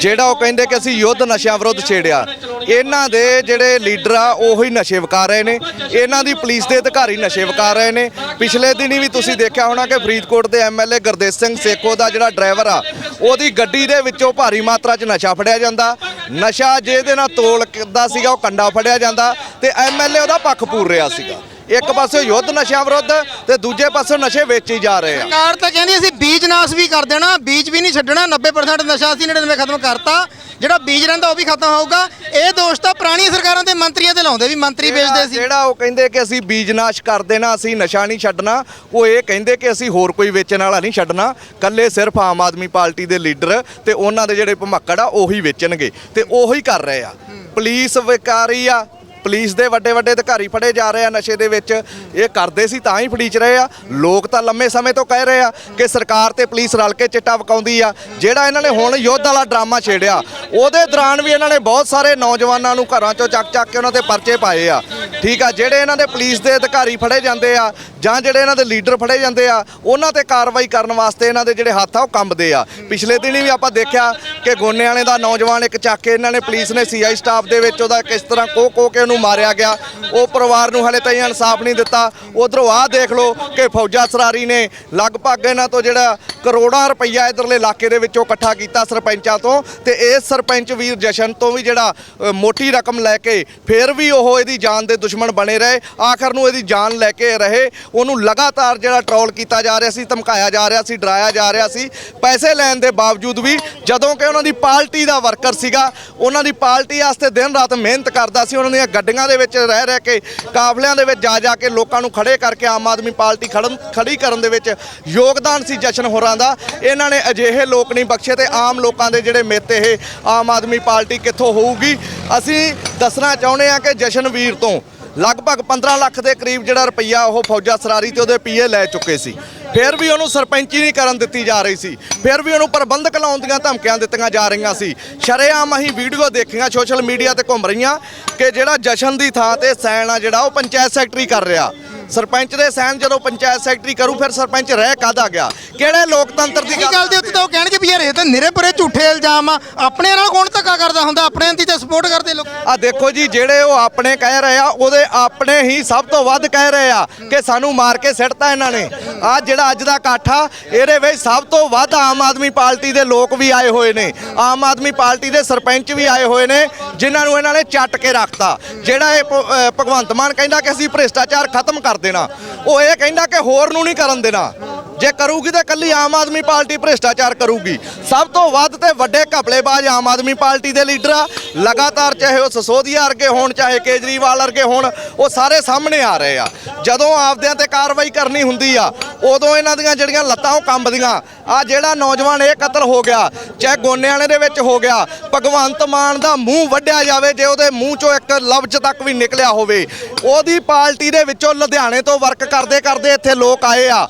ਜਿਹੜਾ ਉਹ ਕਹਿੰਦੇ ਕਿ ਅਸੀਂ ਯੁੱਧ ਨਸ਼ਿਆਂ ਵਿਰੁੱਧ ਛੇੜਿਆ, ਇਹਨਾਂ ਦੇ ਜਿਹੜੇ ਲੀਡਰ ਆ, ਉਹੀ ਨਸ਼ੇ ਵਿਕਾ ਰਹੇ ਨੇ। ਇਹਨਾਂ ਦੀ ਪੁਲਿਸ ਦੇ ਅਧਿਕਾਰੀ ਨਸ਼ੇ ਵਿਕਾ ਰਹੇ ਨੇ। ਪਿਛਲੇ ਦਿਨੀ ਵੀ ਤੁਸੀਂ ਦੇਖਿਆ ਹੋਣਾ ਕਿ ਫਰੀਦਕੋਟ ਦੇ ਐਮਐਲਏ ਗੁਰਦੇਸ ਸਿੰਘ ਸੇਖੋ ਦਾ ਜਿਹੜਾ ਡਰਾਈਵਰ ਆ, ਉਹਦੀ ਗੱਡੀ ਦੇ ਵਿੱਚੋਂ ਭਾਰੀ ਮਾਤਰਾ 'ਚ ਨਸ਼ਾ ਫੜਿਆ ਜਾਂਦਾ। ਨਸ਼ਾ ਜਿਹਦੇ ਨਾਲ ਤੋਲ ਦਾ ਸੀਗਾ, ਉਹ ਕੰਡਾ ਫੜਿਆ ਜਾਂਦਾ ਤੇ ਐਮਐਲਏ ਉਹਦਾ ਪੱਖ ਪੂਰ ਰਿਹਾ ਸੀਗਾ। ਇੱਕ ਪਾਸੇ ਯੁੱਧ ਨਸ਼ਿਆਂ ਵਿਰੁੱਧ ਤੇ ਦੂਜੇ ਪਾਸੇ ਨਸ਼ੇ ਵੇਚੀ ਜਾ ਰਹੇ ਆ। ਸਰਕਾਰ ਤਾਂ ਕਹਿੰਦੀ ਅਸੀਂ ਬੀਜ ਨਾਸ ਵੀ ਕਰ ਦੇਣਾ ਬੀਜ ਵੀ ਨਹੀਂ ਛੱਡਣਾ 90% ਨਸ਼ਾ ਅਸੀਂ 99 ਖਤਮ ਕਰਤਾ। ਜਿਹੜਾ ਬੀਜ ਰਹਿੰਦਾ ਉਹ ਵੀ ਖਤਮ ਹੋਊਗਾ। ਇਹ ਦੋਸ਼ ਤਾਂ ਪੁਰਾਣੀਆਂ ਸਰਕਾਰਾਂ ਤੇ ਮੰਤਰੀਆਂ ਤੇ ਲਾਉਂਦੇ ਵੀ ਮੰਤਰੀ ਵੇਚਦੇ ਸੀ। ਜਿਹੜਾ ਉਹ ਕਹਿੰਦੇ ਕਿ ਅਸੀਂ ਬੀਜਨਾਸ਼ ਕਰ ਦੇਣਾ ਅਸੀਂ ਨਸ਼ਾ ਨਹੀਂ ਛੱਡਣਾ ਉਹ ਇਹ ਕਹਿੰਦੇ ਕਿ ਅਸੀਂ ਹੋਰ ਕੋਈ ਵੇਚਣ ਵਾਲਾ ਨਹੀਂ ਛੱਡਣਾ। ਕੱਲੇ ਸਿਰਫ ਆਮ ਆਦਮੀ ਪਾਰਟੀ ਦੇ ਲੀਡਰ ਤੇ ਉਹਨਾਂ ਦੇ ਜਿਹੜੇ ਭਮੱਕੜ ਆ ਉਹੀ ਵੇਚਣਗੇ ਤੇ ਉਹੀ ਕਰ ਰਹੇ ਆ। ਪੁਲਿਸ ਵਿਕਾਰੀ ਆ ਪੁਲਿਸ ਦੇ ਵੱਡੇ ਵੱਡੇ ਅਧਿਕਾਰੀ ਫੜੇ ਜਾ ਰਹੇ ਆ ਨਸ਼ੇ ਦੇ ਵਿੱਚ। ਇਹ ਕਰਦੇ ਸੀ ਤਾਂ ਹੀ ਫੜੀਚ ਰਹੇ ਆ। ਲੋਕ ਤਾਂ ਲੰਮੇ ਸਮੇਂ ਤੋਂ ਕਹਿ ਰਹੇ ਆ ਕਿ ਸਰਕਾਰ ਤੇ ਪੁਲਿਸ ਰਲ ਕੇ ਚਿੱਟਾ ਵਕਾਉਂਦੀ ਆ। ਜਿਹੜਾ ਇਹਨਾਂ ਨੇ ਹੁਣ ਯੁੱਧ ਵਾਲਾ ਡਰਾਮਾ ਛੇੜਿਆ, ਉਹਦੇ ਦੌਰਾਨ ਵੀ ਇਹਨਾਂ ਨੇ ਬਹੁਤ ਸਾਰੇ ਨੌਜਵਾਨਾਂ ਨੂੰ ਘਰਾਂ ਚੋਂ ਚੱਕ ਚੱਕ ਕੇ ਉਹਨਾਂ ਤੇ ਪਰਚੇ ਪਾਏ ਆ। ਠੀਕ ਆ, ਜਿਹੜੇ ਇਹਨਾਂ ਦੇ ਪੁਲਿਸ ਦੇ ਅਧਿਕਾਰੀ ਫੜੇ ਜਾਂਦੇ ਆ ਜਾਂ ਜਿਹੜੇ ਇਹਨਾਂ ਦੇ ਲੀਡਰ ਫੜੇ ਜਾਂਦੇ ਆ, ਉਹਨਾਂ ਤੇ ਕਾਰਵਾਈ ਕਰਨ ਵਾਸਤੇ ਇਹਨਾਂ ਦੇ ਜਿਹੜੇ ਹੱਥ ਆ, ਉਹ ਕੰਬਦੇ ਆ। ਪਿਛਲੇ ਦਿਨੀ ਵੀ ਆਪਾਂ ਦੇਖਿਆ ਕਿ ਗੋਨੇ ਵਾਲੇ ਦਾ ਨੌਜਵਾਨ ਇੱਕ ਚੱਕ ਕੇ ਇਹਨਾਂ ਨੇ ਪੁਲਿਸ ਨੇ ਸੀਆਈ ਸਟਾਫ ਦੇ ਵਿੱਚ ਉਹਦਾ ਕਿਸ ਤਰ੍ਹਾਂ ਕੋ ਕੋ ਕੇ ਉਹਨੂੰ ਮਾਰਿਆ ਗਿਆ। ਉਹ ਪਰਿਵਾਰ ਨੂੰ ਹਲੇ ਤਾਈਂ ਇਨਸਾਫ ਨਹੀਂ ਦਿੱਤਾ। ਉਧਰੋਂ ਆਹ ਦੇਖ ਲਓ ਕਿ ਫੌਜਾ ਸਰਾਰੀ ਨੇ ਲਗਭਗ ਇਹਨਾਂ ਤੋਂ ਜਿਹੜਾ ਕਰੋੜਾਂ ਰੁਪਈਆ ਇਧਰਲੇ ਇਲਾਕੇ ਦੇ ਵਿੱਚੋਂ ਇਕੱਠਾ ਕੀਤਾ ਸਰਪੰਚਾਂ ਤੋਂ ਤੇ ਇਸ ਸਰਪੰਚ ਵੀਰ ਜਸ਼ਨ ਤੋਂ ਵੀ ਜਿਹੜਾ ਅ, ਮੋਟੀ ਰਕਮ ਲੈ ਕੇ ਫਿਰ ਵੀ ਉਹ ਇਹਦੀ ਜਾਨ ਦੇ ਦੁਸ਼ਮਣ ਬਣੇ ਰਹੇ। ਆਖਰ ਨੂੰ ਇਹਦੀ ਜਾਨ ਲੈ ਕੇ ਰਹੇ। ਉਹਨੂੰ ਲਗਾਤਾਰ ਜਿਹੜਾ ਟਰੋਲ ਕੀਤਾ ਜਾ ਰਿਹਾ ਸੀ ਧਮਕਾਇਆ ਜਾ ਰਿਹਾ ਸੀ ਡਰਾਇਆ ਜਾ ਰਿਹਾ ਸੀ। ਪੈਸੇ ਲੈਣ ਦੇ ਬਾਵਜੂਦ ਵੀ ਜਦੋਂ ਕਿ ਉਹਨਾਂ ਦੀ ਪਾਰਟੀ ਦਾ ਵਰਕਰ ਸੀਗਾ ਉਹਨਾਂ ਦੀ ਪਾਰਟੀ ਵਾਸਤੇ ਦਿਨ ਰਾਤ ਮਿਹਨਤ ਕਰਦਾ ਸੀ ਉਹਨਾਂ ਦੀਆਂ ਗੱਡੀਆਂ ਦੇ ਵਿੱਚ ਰਹਿ ਰਹਿ ਕੇ ਕਾਫਲਿਆਂ ਦੇ ਵਿੱਚ ਜਾ ਜਾ ਕੇ ਲੋਕਾਂ ਨੂੰ ਖੜੇ ਕਰਕੇ ਆਮ ਆਦਮੀ ਪਾਰਟੀ ਖੜਨ, ਖੜੀ ਕਰਨ ਦੇ ਵਿੱਚ ਯੋਗਦਾਨ ਸੀ ਜਸ਼ਨ ਹੋਰਾਂ ਦਾ। ਇਹਨਾਂ ਨੇ ਅਜਿਹੇ ਲੋਕ ਨਹੀਂ ਬਖਸ਼ੇ ਤੇ ਆਮ ਲੋਕਾਂ ਦੇ ਜਿਹੜੇ ਮਿੱਤ ਇਹ ਆਮ ਆਦਮੀ ਪਾਰਟੀ ਕਿੱਥੋਂ ਹੋਊਗੀ? ਅਸੀਂ ਦੱਸਣਾ ਚਾਹੁੰਦੇ ਆ ਕਿ ਜਸ਼ਨਵੀਰ ਤੋਂ ਲਗਭਗ 15 ਲੱਖ ਦੇ ਕਰੀਬ ਜਿਹੜਾ ਰੁਪਈਆ ਉਹ ਫੌਜਾ ਸਰਾਰੀ ਤੇ ਉਹਦੇ ਪੀਏ ਲੈ ਚੁੱਕੇ ਸੀ। ਫਿਰ ਵੀ ਉਹਨੂੰ ਸਰਪੰਚੀ ਨਹੀਂ ਕਰਨ ਦਿੱਤੀ ਜਾ ਰਹੀ ਸੀ। ਫਿਰ ਵੀ ਉਹਨੂੰ ਪ੍ਰਬੰਧਕ ਲਾਉਣ ਦੀਆਂ ਧਮਕੀਆਂ ਦਿੱਤੀਆਂ ਜਾ ਰਹੀਆਂ ਸੀ। ਸ਼ਰੇਆਮ ਅਸੀਂ ਵੀਡੀਓ ਦੇਖੀਆਂ, ਸੋਸ਼ਲ ਮੀਡੀਆ ਤੇ ਘੁੰਮ ਰਹੀਆਂ ਕਿ ਜਿਹੜਾ ਜਸ਼ਨ ਦੀ ਥਾਂ ਤੇ ਸੈਨ ਆ ਜਿਹੜਾ ਉਹ ਪੰਚਾਇਤ ਸੈਕਟਰੀ ਕਰ ਰਿਹਾ। ਸਰਪੰਚ ਦੇ ਸੈਨ ਜਦੋਂ ਪੰਚਾਇਤ ਸੈਕਟਰੀ ਕਰੂ ਫਿਰ ਸਰਪੰਚ ਰਹਿ ਕਾਹਦਾ ਗਿਆ? ਕਿਹੜੇ ਲੋਕਤੰਤਰ ਦੀ ਇਹ ਗੱਲ ਦੇ ਉੱਤੇ ਤਾਂ ਉਹ ਕਹਿਣਗੇ ਵੀ ਯਾਰ ਇਹ ਤਾਂ ਨਿਰੇ ਪਰੇ ਝੂਠੇ ਇਲਜ਼ਾਮ ਆ। ਆਪਣੇ ਨਾਲ ਕੌਣ ਧੱਕਾ ਕਰਦਾ ਹੁੰਦਾ? ਆਪਣੇ ਦੀ ਤਾਂ ਸਪੋਰਟ ਕਰਦੇ ਲੋਕ। ਆ ਦੇਖੋ ਜੀ ਜਿਹੜੇ ਉਹ ਆਪਣੇ ਕਹਿ ਰਹੇ ਆ ਉਹਦੇ ਆਪਣੇ ਹੀ ਸਭ ਤੋਂ ਵੱਧ ਕਹਿ ਰਹੇ ਆ ਕਿ ਸਾਨੂੰ ਮਾਰ ਕੇ ਸਿੱਟਤਾ ਇਹਨਾਂ ਨੇ। ਆ ਜਿਹੜਾ ਅੱਜ ਦਾ ਇਕੱਠ ਆ ਇਹਦੇ ਵਿੱਚ ਸਭ ਤੋਂ ਵੱਧ ਆਮ ਆਦਮੀ ਪਾਰਟੀ ਦੇ ਲੋਕ ਵੀ ਆਏ ਹੋਏ ਨੇ। ਆਮ ਆਦਮੀ ਪਾਰਟੀ ਦੇ ਸਰਪੰਚ ਵੀ ਆਏ ਹੋਏ ਨੇ ਜਿਨ੍ਹਾਂ ਨੂੰ ਇਹਨਾਂ ਨੇ ਚੱਟ ਕੇ ਰੱਖਤਾ। ਜਿਹੜਾ ਇਹ ਭਗਵੰਤ ਮਾਨ ਕਹਿੰਦਾ ਕਿ ਅਸੀਂ ਭ੍ਰਿਸ਼ਟਾਚਾਰ ਖਤਮ ਕਰ ਦੇਣਾ। ਉਹ ਇਹ ਕਹਿੰਦਾ ਕਿ ਹੋਰ ਨੂੰ ਨਹੀਂ ਕਰਨ ਦੇਣਾ। ਜੇ ਕਰੂਗੀ ਤਾਂ ਕੱਲੀ ਆਮ ਆਦਮੀ ਪਾਰਟੀ ਭ੍ਰਿਸ਼ਟਾਚਾਰ ਕਰੂਗੀ। ਸਭ ਤੋਂ ਵੱਧ ਤੇ ਵੱਡੇ ਘਪਲੇਬਾਜ਼ ਆਮ ਆਦਮੀ ਪਾਰਟੀ ਦੇ ਲੀਡਰ ਆ। ਲਗਾਤਾਰ ਚਾਹੇ ਉਹ ਸਸੋਦੀਆ ਵਰਗੇ ਹੋਣ, ਚਾਹੇ ਕੇਜਰੀਵਾਲ ਵਰਗੇ ਹੋਣ, ਉਹ ਸਾਰੇ ਸਾਹਮਣੇ ਆ ਰਹੇ ਆ। ਜਦੋਂ ਆਪਦਿਆਂ ਤੇ ਕਾਰਵਾਈ ਕਰਨੀ ਹੁੰਦੀ ਆ, ਉਦੋਂ ਇਹਨਾਂ ਦੀਆਂ ਜਿਹੜੀਆਂ ਲੱਤਾਂ ਉਹ ਕੰਬਦੀਆਂ। ਆ ਜਿਹੜਾ ਨੌਜਵਾਨ ਇਹ ਕਤਲ ਹੋ ਗਿਆ, ਚਾਹੇ ਗੋਨਿਆਣੇ ਦੇ ਵਿੱਚ ਹੋ ਗਿਆ, ਭਗਵੰਤ ਮਾਨ ਦਾ ਮੂੰਹ ਵੱਢਿਆ ਜਾਵੇ, ਜੇ ਉਹਦੇ ਮੂੰਹ ਚੋਂ ਇੱਕ ਲਫ਼ਜ਼ ਤੱਕ ਵੀ ਨਿਕਲਿਆ ਹੋਵੇ, ਉਹਦੀ ਪਾਰਟੀ ਦੇ ਵਿੱਚੋਂ ਲੁਧਿਆਣੇ ਤੋਂ ਵਰਕ ਕਰਦੇ ਕਰਦੇ ਇੱਥੇ ਲੋਕ ਆਏ ਆ।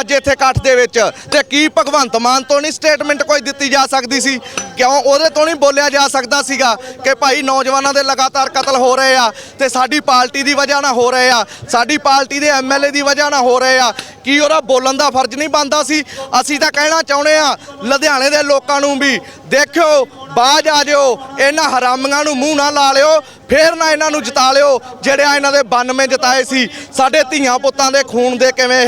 ਅੱਜ ਇੱਥੇ ਇਕੱਠ ਦੇ ਵਿੱਚ। ਤੇ ਕੀ ਭਗਵੰਤ ਮਾਨ ਤੋਂ ਨਹੀਂ ਸਟੇਟਮੈਂਟ ਕੋਈ ਦਿੱਤੀ ਜਾ ਸਕਦੀ ਸੀ? ਕਿਉਂ? ਉਹਦੇ ਤੋਂ ਨਹੀਂ ਬੋਲਿਆ ਜਾ ਸਕਦਾ ਸੀਗਾ ਕਿ ਭਾਈ ਨੌਜਵਾਨਾਂ ਦੇ ਲਗਾਤਾਰ ਕਤਲ ਹੋ ਰਹੇ ਆ ਤੇ ਸਾਡੀ ਪਾਰਟੀ ਦੀ ਵਜ੍ਹਾ ਨਾਲ ਹੋ ਰਹੇ ਆ, ਸਾਡੀ ਪਾਰਟੀ ਦੇ ਐਮਐਲਏ ਦੀ ਵਜ੍ਹਾ ਨਾਲ ਹੋ ਰਹੇ ਆ। ਕੀ ਉਹਦਾ ਬੋਲਣ ਦਾ ਫਰਜ਼ ਨਹੀਂ ਬਣਦਾ ਸੀ? ਅਸੀਂ ਤਾਂ ਕਹਿਣਾ ਚਾਹੁੰਦੇ ਆ, ਲੁਧਿਆਣੇ ਦੇ ਲੋਕਾਂ ਨੂੰ ਵੀ ਦੇਖਿਓ, ਬਾਜ ਆ ਜਿਓ, ਇਹਨਾਂ ਹਰਾਮੀਆਂ ਨੂੰ ਮੂੰਹ ਨਾ ਲਾ ਲਿਓ, ਫੇਰ ਨਾ ਇਹਨਾਂ ਨੂੰ ਜਿਤਾ ਲਿਓ ਜਿਹੜੇ ਇਹਨਾਂ ਦੇ 92 ਜਿਤਾਏ ਸੀ। ਸਾਡੇ ਧੀਆਂ ਪੁੱਤਾਂ ਦੇ ਖੂਨ ਦੇ ਕਿਵੇਂ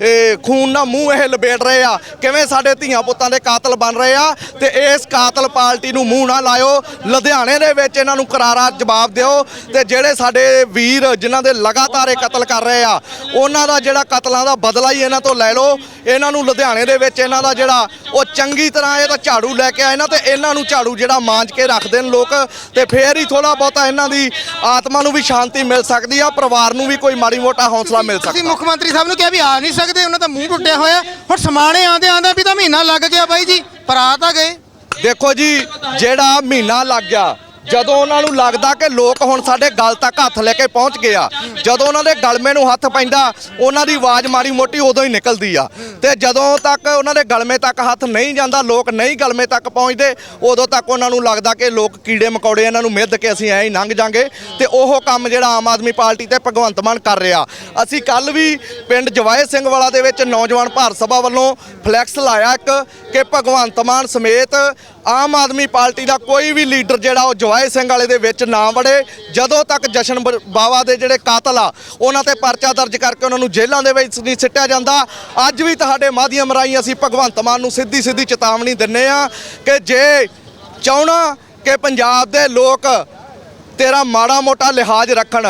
ਇਹ ਖੂਨ ਨਾਲ ਮੂੰਹ ਇਹ ਲਪੇਟ ਰਹੇ ਆ, ਕਿਵੇਂ ਸਾਡੇ ਧੀਆਂ ਪੁੱਤਾਂ ਦੇ ਕਾਤਲ ਬਣ ਰਹੇ ਆ, ਤੇ ਇਸ ਕਾਤਲ ਪਾਰਟੀ ਨੂੰ ਮੂੰਹ ਨਾ ਲਾਇਓ। ਲੁਧਿਆਣੇ ਦੇ ਵਿੱਚ ਇਹਨਾਂ ਨੂੰ ਕਰਾਰਾ ਜਵਾਬ ਦਿਓ ਤੇ ਜਿਹੜੇ ਸਾਡੇ ਵੀਰ ਜਿਨ੍ਹਾਂ ਦੇ ਲਗਾਤਾਰ ਇਹ ਕਤਲ ਕਰ ਰਹੇ ਆ, ਉਹਨਾਂ ਦਾ ਜਿਹੜਾ ਕਤਲਾਂ ਦਾ ਬਦਲਾ ਹੀ ਇਹਨਾਂ ਤੋਂ ਲੈ ਲਓ। ਇਹਨਾਂ ਨੂੰ ਲੁਧਿਆਣੇ ਦੇ ਵਿੱਚ ਇਹਨਾਂ ਦਾ ਜਿਹੜਾ ਉਹ ਚੰਗੀ ਤਰ੍ਹਾਂ ਇਹ ਤਾਂ ਝਾੜੂ ਲੈ ਕੇ ਆਏ ਨਾ ਤੇ ਇਹਨਾਂ ਨੂੰ ਝਾੜੂ ਜਿਹੜਾ ਮਾਂਜ ਕੇ ਰੱਖਦੇ ਨੇ ਲੋਕ ਤੇ ਫੇਰ ਹੀ ਥੋੜਾ ਬਹੁਤਾ ਇਹਨਾਂ ਦੀ ਆਤਮਾ ਨੂੰ ਵੀ ਸ਼ਾਂਤੀ ਮਿਲ ਸਕਦੀ ਆ, ਪਰਿਵਾਰ ਨੂੰ ਵੀ ਕੋਈ ਮਾੜੀ ਮੋਟਾ ਹੌਸਲਾ ਮਿਲ ਤੁਸੀਂ ਸਕਦਾ ਮੁੱਖ ਮੰਤਰੀ ਸਾਹਿਬ ਨੂੰ ਕਿਹਾ ਵੀ ਆ ਨਹੀਂ ਸਕਦੇ, ਉਹਨਾਂ ਦਾ ਮੂੰਹ ਟੁੱਟਿਆ ਹੋਇਆ। ਹੁਣ ਸਮਾਣੇ ਆਂਦੇ ਆਂਦੇ ਵੀ ਤਾਂ ਮਹੀਨਾ ਲੱਗ ਗਿਆ ਬਾਈ ਜੀ, ਪਰ ਆ ਤਾਂ ਗਏ। ਦੇਖੋ ਜੀ ਜਿਹੜਾ ਮਹੀਨਾ ਲੱਗ ਗਿਆ ਜਦੋਂ ਉਹਨਾਂ ਨੂੰ ਲੱਗਦਾ ਕਿ ਲੋਕ ਹੁਣ ਸਾਡੇ ਗਲ ਤੱਕ ਹੱਥ ਲੈ ਕੇ ਪਹੁੰਚ ਗਏ ਆ, ਜਦੋਂ ਉਹਨਾਂ ਦੇ ਗਲਮੇ ਨੂੰ ਹੱਥ ਪੈਂਦਾ, ਉਹਨਾਂ ਦੀ ਆਵਾਜ਼ ਮਾੜੀ ਮੋਟੀ ਉਦੋਂ ਹੀ ਨਿਕਲਦੀ ਆ। ਤੇ ਜਦੋਂ ਤੱਕ ਉਹਨਾਂ ਦੇ ਗਲਮੇ ਤੱਕ ਹੱਥ ਨਹੀਂ ਜਾਂਦਾ, ਲੋਕ ਨਹੀਂ ਗਲਮੇ ਤੱਕ ਪਹੁੰਚਦੇ, ਉਦੋਂ ਤੱਕ ਉਹਨਾਂ ਨੂੰ ਲੱਗਦਾ ਕਿ ਲੋਕ ਕੀੜੇ ਮਕੌੜੇ ਇਹਨਾਂ ਨੂੰ ਮਿੱਧ ਕੇ ਅਸੀਂ ਐਂ ਹੀ ਲੰਘ ਜਾਾਂਗੇ। ਤੇ ਉਹ ਕੰਮ ਜਿਹੜਾ ਆਮ ਆਦਮੀ ਪਾਰਟੀ ਤੇ ਭਗਵੰਤ ਮਾਨ ਕਰ ਰਿਹਾ। ਅਸੀਂ ਕੱਲ ਵੀ ਪਿੰਡ ਜਵਾਏ ਸਿੰਘ ਵਾਲਾ ਦੇ ਵਿੱਚ ਨੌਜਵਾਨ ਭਾਰਤ ਸਭਾ ਵੱਲੋਂ ਫਲੈਕਸ ਲਾਇਆ ਇੱਕ, ਕਿ ਭਗਵੰਤ ਮਾਨ ਸਮੇਤ ਆਮ ਆਦਮੀ ਪਾਰਟੀ ਦਾ ਕੋਈ ਵੀ ਲੀਡਰ ਜਿਹੜਾ ਉਹ ਜਵਾਏ ਸਿੰਘ ਵਾਲੇ ਦੇ ਵਿੱਚ ਨਾ ਵੜੇ। ਜਦੋਂ ਤੱਕ ਜਸ਼ਨ ਬਾਵਾ ਦੇ ਜਿਹੜੇ ਕਾਤਲ ਆ, ਉਹਨਾਂ ਤੇ ਪਰਚਾ ਦਰਜ ਕਰਕੇ ਉਹਨਾਂ ਨੂੰ ਜੇਲ੍ਹਾਂ ਦੇ ਵਿੱਚ ਨਹੀਂ ਸਿੱਟਿਆ ਜਾਂਦਾ। ਅੱਜ ਵੀ ਤੁਹਾਡੇ ਮਾਧਿਅਮ ਰਾਹੀਂ ਅਸੀਂ ਭਗਵੰਤ ਮਾਨ ਨੂੰ ਸਿੱਧੀ ਸਿੱਧੀ ਚੇਤਾਵਨੀ ਦਿੰਨੇ ਆ ਕਿ ਜੇ ਚਾਹਣਾ ਕਿ ਪੰਜਾਬ ਦੇ ਲੋਕ ਤੇਰਾ ਮਾੜਾ ਮੋਟਾ ਲਿਹਾਜ਼ ਰੱਖਣ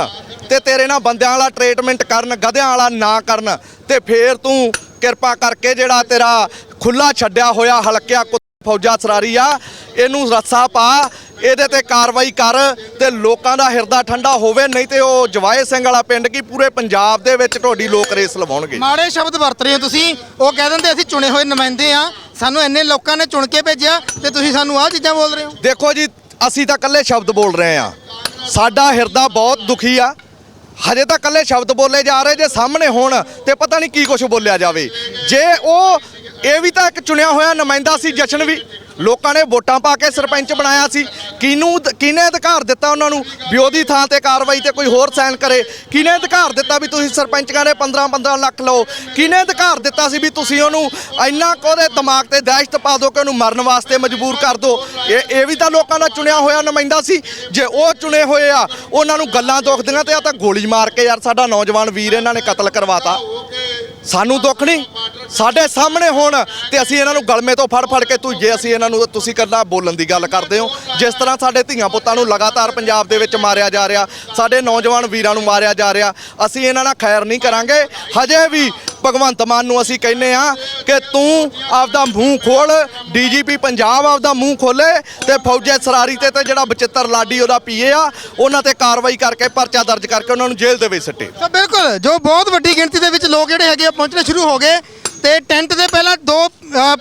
ਤੇ ਤੇਰੇ ਨਾਲ ਬੰਦਿਆਂ ਵਾਲਾ ਟ੍ਰੀਟਮੈਂਟ ਕਰਨ, ਗਧਿਆਂ ਵਾਲਾ ਨਾ ਕਰਨ, ਤੇ ਫੇਰ ਤੂੰ ਕਿਰਪਾ ਕਰਕੇ ਜਿਹੜਾ ਤੇਰਾ ਖੁੱਲਾ ਛੱਡਿਆ ਹੋਇਆ ਹਲਕਿਆ ਕੁੱਤਾ ਫੌਜਾ ਸਰਾਰੀ ਆ, ਇਹਨੂੰ ਰੱਸਾ ਪਾ। ਇਹਦੇ ਤੇ ਕਾਰਵਾਈ ਕਰ ਤੇ ਲੋਕਾਂ ਦਾ ਹਿਰਦਾ ਠੰਡਾ ਹੋਵੇ ਨਹੀਂ ਤੇ ਉਹ ਜਵਾਏ ਸਿੰਘ ਵਾਲਾ ਪਿੰਡ ਕੀ ਪੂਰੇ ਪੰਜਾਬ ਦੇ ਵਿੱਚ ਢੋਡੀ ਲੋਕ ਰੇਸ ਲਵਾਉਣਗੇ। ਮਾੜੇ ਸ਼ਬਦ ਵਰਤ ਰਹੇ ਹੋ ਤੁਸੀਂ। ਉਹ ਕਹਿ ਦਿੰਦੇ ਅਸੀਂ ਚੁਣੇ ਹੋਏ ਨੁਮਾਇੰਦੇ ਆ ਸਾਨੂੰ ਇੰਨੇ ਲੋਕਾਂ ਨੇ ਚੁਣ ਕੇ ਭੇਜਿਆ ਤੇ ਤੁਸੀਂ ਸਾਨੂੰ ਆਹ ਚੀਜ਼ਾਂ ਬੋਲ ਰਹੇ ਹੋ। ਦੇਖੋ ਜੀ ਅਸੀਂ ਤਾਂ ਇਕੱਲੇ ਸ਼ਬਦ ਬੋਲ ਰਹੇ ਆ ਸਾਡਾ ਹਿਰਦਾ ਬਹੁਤ ਦੁਖੀ ਆ। ਹਜੇ ਤਾਂ ਇਕੱਲੇ ਸ਼ਬਦ ਬੋਲੇ ਜਾ ਰਹੇ ਜੇ ਸਾਹਮਣੇ ਹੋਣ ਤੇ ਪਤਾ ਨਹੀਂ ਕੀ ਕੁਝ ਬੋਲਿਆ ਜਾਵੇ। ਜੇ ਉਹ ਇਹ ਵੀ ਤਾਂ ਇੱਕ ਚੁਣਿਆ ਹੋਇਆ ਨੁਮਾਇੰਦਾ ਸੀ ਜਸ਼ਨ ਵੀ। ਲੋਕਾਂ ਨੇ ਵੋਟਾਂ ਪਾ ਕੇ ਸਰਪੰਚ ਬਣਾਇਆ ਸੀ। ਕਿਹਨੂੰ ਕਿਹਨੇ ਅਧਿਕਾਰ ਦਿੱਤਾ ਉਹਨਾਂ ਨੂੰ? ਵੀ ਥਾਂ ਤੇ ਕਾਰਵਾਈ ਤੇ ਕੋਈ ਹੋਰ ਸਾਈਨ ਕਰੇ। ਕਿਹਨੇ ਅਧਿਕਾਰ ਦਿੱਤਾ ਵੀ ਤੁਸੀਂ ਸਰਪੰਚਾਂ ਦੇ 15 15 ਲੱਖ ਲਓ? ਕਿਹਨੇ ਅਧਿਕਾਰ ਦਿੱਤਾ ਸੀ ਵੀ ਤੁਸੀਂ ਉਹਨੂੰ ਇੰਨਾ ਕੋਦੇ ਦਿਮਾਗ ਤੇ ਦਹਿਸ਼ਤ ਪਾ ਦਿਓ ਕਿ ਉਹਨੂੰ ਮਰਨ ਵਾਸਤੇ ਮਜਬੂਰ ਕਰ ਦਿਓ? ਇਹ ਇਹ ਵੀ ਤਾਂ ਲੋਕਾਂ ਦਾ ਚੁਣਿਆ ਹੋਇਆ ਨੁਮਾਇੰਦਾ ਸੀ। ਜੇ ਉਹ ਚੁਣੇ ਹੋਏ ਆ, ਉਹਨਾਂ ਨੂੰ ਗੱਲਾਂ ਦੁਖਦੀਆਂ ਤੇ ਆ ਤਾਂ ਗੋਲੀ ਮਾਰ ਕੇ ਯਾਰ ਸਾਡਾ ਨੌਜਵਾਨ ਵੀਰ ਇਹਨਾਂ ਨੇ ਕਤਲ ਕਰਵਾਤਾ। ਸਾਨੂੰ ਦੁੱਖ ਨਹੀਂ। ਸਾਡੇ ਸਾਹਮਣੇ ਹੋਣ ਤੇ ਅਸੀਂ ਇਹਨਾਂ ਨੂੰ ਗਲਮੇ ਤੋਂ ਫੜ ਫੜ ਕੇ ਤੂੰ ਜੇ ਅਸੀਂ ਇਹਨਾਂ ਨੂੰ ਤੁਸੀਂ ਕੱਲਾ ਬੋਲਣ ਦੀ ਗੱਲ ਕਰਦੇ ਹੋ। ਜਿਸ ਤਰ੍ਹਾਂ ਸਾਡੇ ਧੀਆਂ ਪੁੱਤਾਂ ਨੂੰ ਲਗਾਤਾਰ ਪੰਜਾਬ ਦੇ ਵਿੱਚ ਮਾਰਿਆ ਜਾ ਰਿਹਾ, ਸਾਡੇ ਨੌਜਵਾਨ ਵੀਰਾਂ ਨੂੰ ਮਾਰਿਆ ਜਾ ਰਿਹਾ, ਅਸੀਂ ਇਹਨਾਂ ਨਾਲ ਖੈਰ ਨਹੀਂ ਕਰਾਂਗੇ। ਹਜੇ ਵੀ ਭਗਵੰਤ ਮਾਨ ਨੂੰ ਅਸੀਂ ਕਹਿੰਨੇ ਆ ਕਿ ਤੂੰ ਆਪਦਾ ਮੂੰਹ ਖੋਲ ਡੀਜੀਪੀ ਪੰਜਾਬ ਆਪਦਾ ਮੂੰਹ ਖੋਲੇ ਤੇ ਫੌਜੇ ਸਰਾਰੀ ਤੇ ਤੇ ਜਿਹੜਾ ਬਚਿੱਤਰ ਲਾਡੀ ਉਹਦਾ ਪੀਏ ਆ, ਉਹਨਾਂ ਤੇ ਕਾਰਵਾਈ ਕਰਕੇ ਪਰਚਾ ਦਰਜ ਕਰਕੇ ਉਹਨਾਂ ਨੂੰ ਜੇਲ੍ਹ ਦੇ ਵਿੱਚ ਸੱਟੇ। ਬਿਲਕੁਲ, ਜੋ ਬਹੁਤ ਵੱਡੀ ਗਿਣਤੀ ਦੇ ਵਿੱਚ ਲੋਕ ਜਿਹੜੇ ਹੈਗੇ ਆ ਪਹੁੰਚਣੇ ਸ਼ੁਰੂ ਹੋ ਗਏ ਤੇ ਟੈਂਟ ਦੇ ਪਹਿਲਾਂ ਦੋ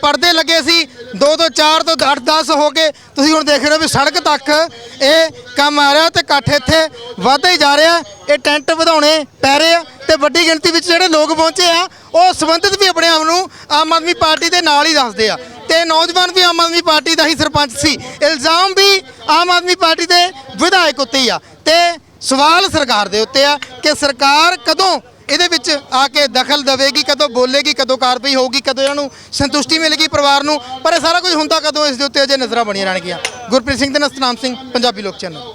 ਪਰਦੇ ਲੱਗੇ ਸੀ। ਦੋ ਤੋਂ ਚਾਰ ਤੋਂ 8 10 ਹੋ ਕੇ ਤੁਸੀਂ ਹੁਣ ਦੇਖ ਰਹੇ ਹੋ ਵੀ ਸੜਕ ਤੱਕ ਇਹ ਕੰਮ ਆ ਰਿਹਾ ਤੇ ਇਕੱਠ ਇੱਥੇ ਵੱਧਦਾ ਹੀ ਜਾ ਰਿਹਾ। ਇਹ ਟੈਂਟ ਵਧਾਉਣੇ ਪੈ ਰਹੇ ਆ ਤੇ ਵੱਡੀ ਗਿਣਤੀ ਵਿੱਚ ਜਿਹੜੇ ਲੋਕ ਪਹੁੰਚੇ ਆ, ਉਹ ਸੰਬੰਧਿਤ ਵੀ ਆਪਣੇ ਆਪ ਨੂੰ ਆਮ ਆਦਮੀ ਪਾਰਟੀ ਦੇ ਨਾਲ ਹੀ ਦੱਸਦੇ ਆ। ਤੇ ਨੌਜਵਾਨ ਵੀ ਆਮ ਆਦਮੀ ਪਾਰਟੀ ਦਾ ਹੀ ਸਰਪੰਚ ਸੀ। ਇਲਜ਼ਾਮ ਵੀ ਆਮ ਆਦਮੀ ਪਾਰਟੀ ਦੇ ਵਿਧਾਇਕ ਉੱਤੇ ਹੀ ਆ। ਤੇ ਸਵਾਲ ਸਰਕਾਰ ਦੇ ਉੱਤੇ ਆ ਕਿ ਸਰਕਾਰ ਕਦੋਂ ਇਹਦੇ ਵਿੱਚ ਆ ਕੇ ਦਖਲ ਦੇਵੇਗੀ, ਕਦੋਂ ਬੋਲੇਗੀ, ਕਦੋਂ ਕਾਰਵਾਈ ਹੋਊਗੀ, ਕਦੋਂ ਇਹਨਾਂ ਨੂੰ ਸੰਤੁਸ਼ਟੀ ਮਿਲੇਗੀ ਪਰਿਵਾਰ ਨੂੰ, ਪਰ ਇਹ ਸਾਰਾ ਕੁਝ ਹੁੰਦਾ ਕਦੋਂ, ਇਸ ਦੇ ਉੱਤੇ ਅਜੇ ਨਜ਼ਰਾਂ ਬਣੀਆਂ ਰਹਿਣਗੀਆਂ। ਗੁਰਪ੍ਰੀਤ ਸਿੰਘ ਤੇ ਨਸਤਨਾਮ ਸਿੰਘ, ਪੰਜਾਬੀ ਲੋਕ ਚੈਨਲ।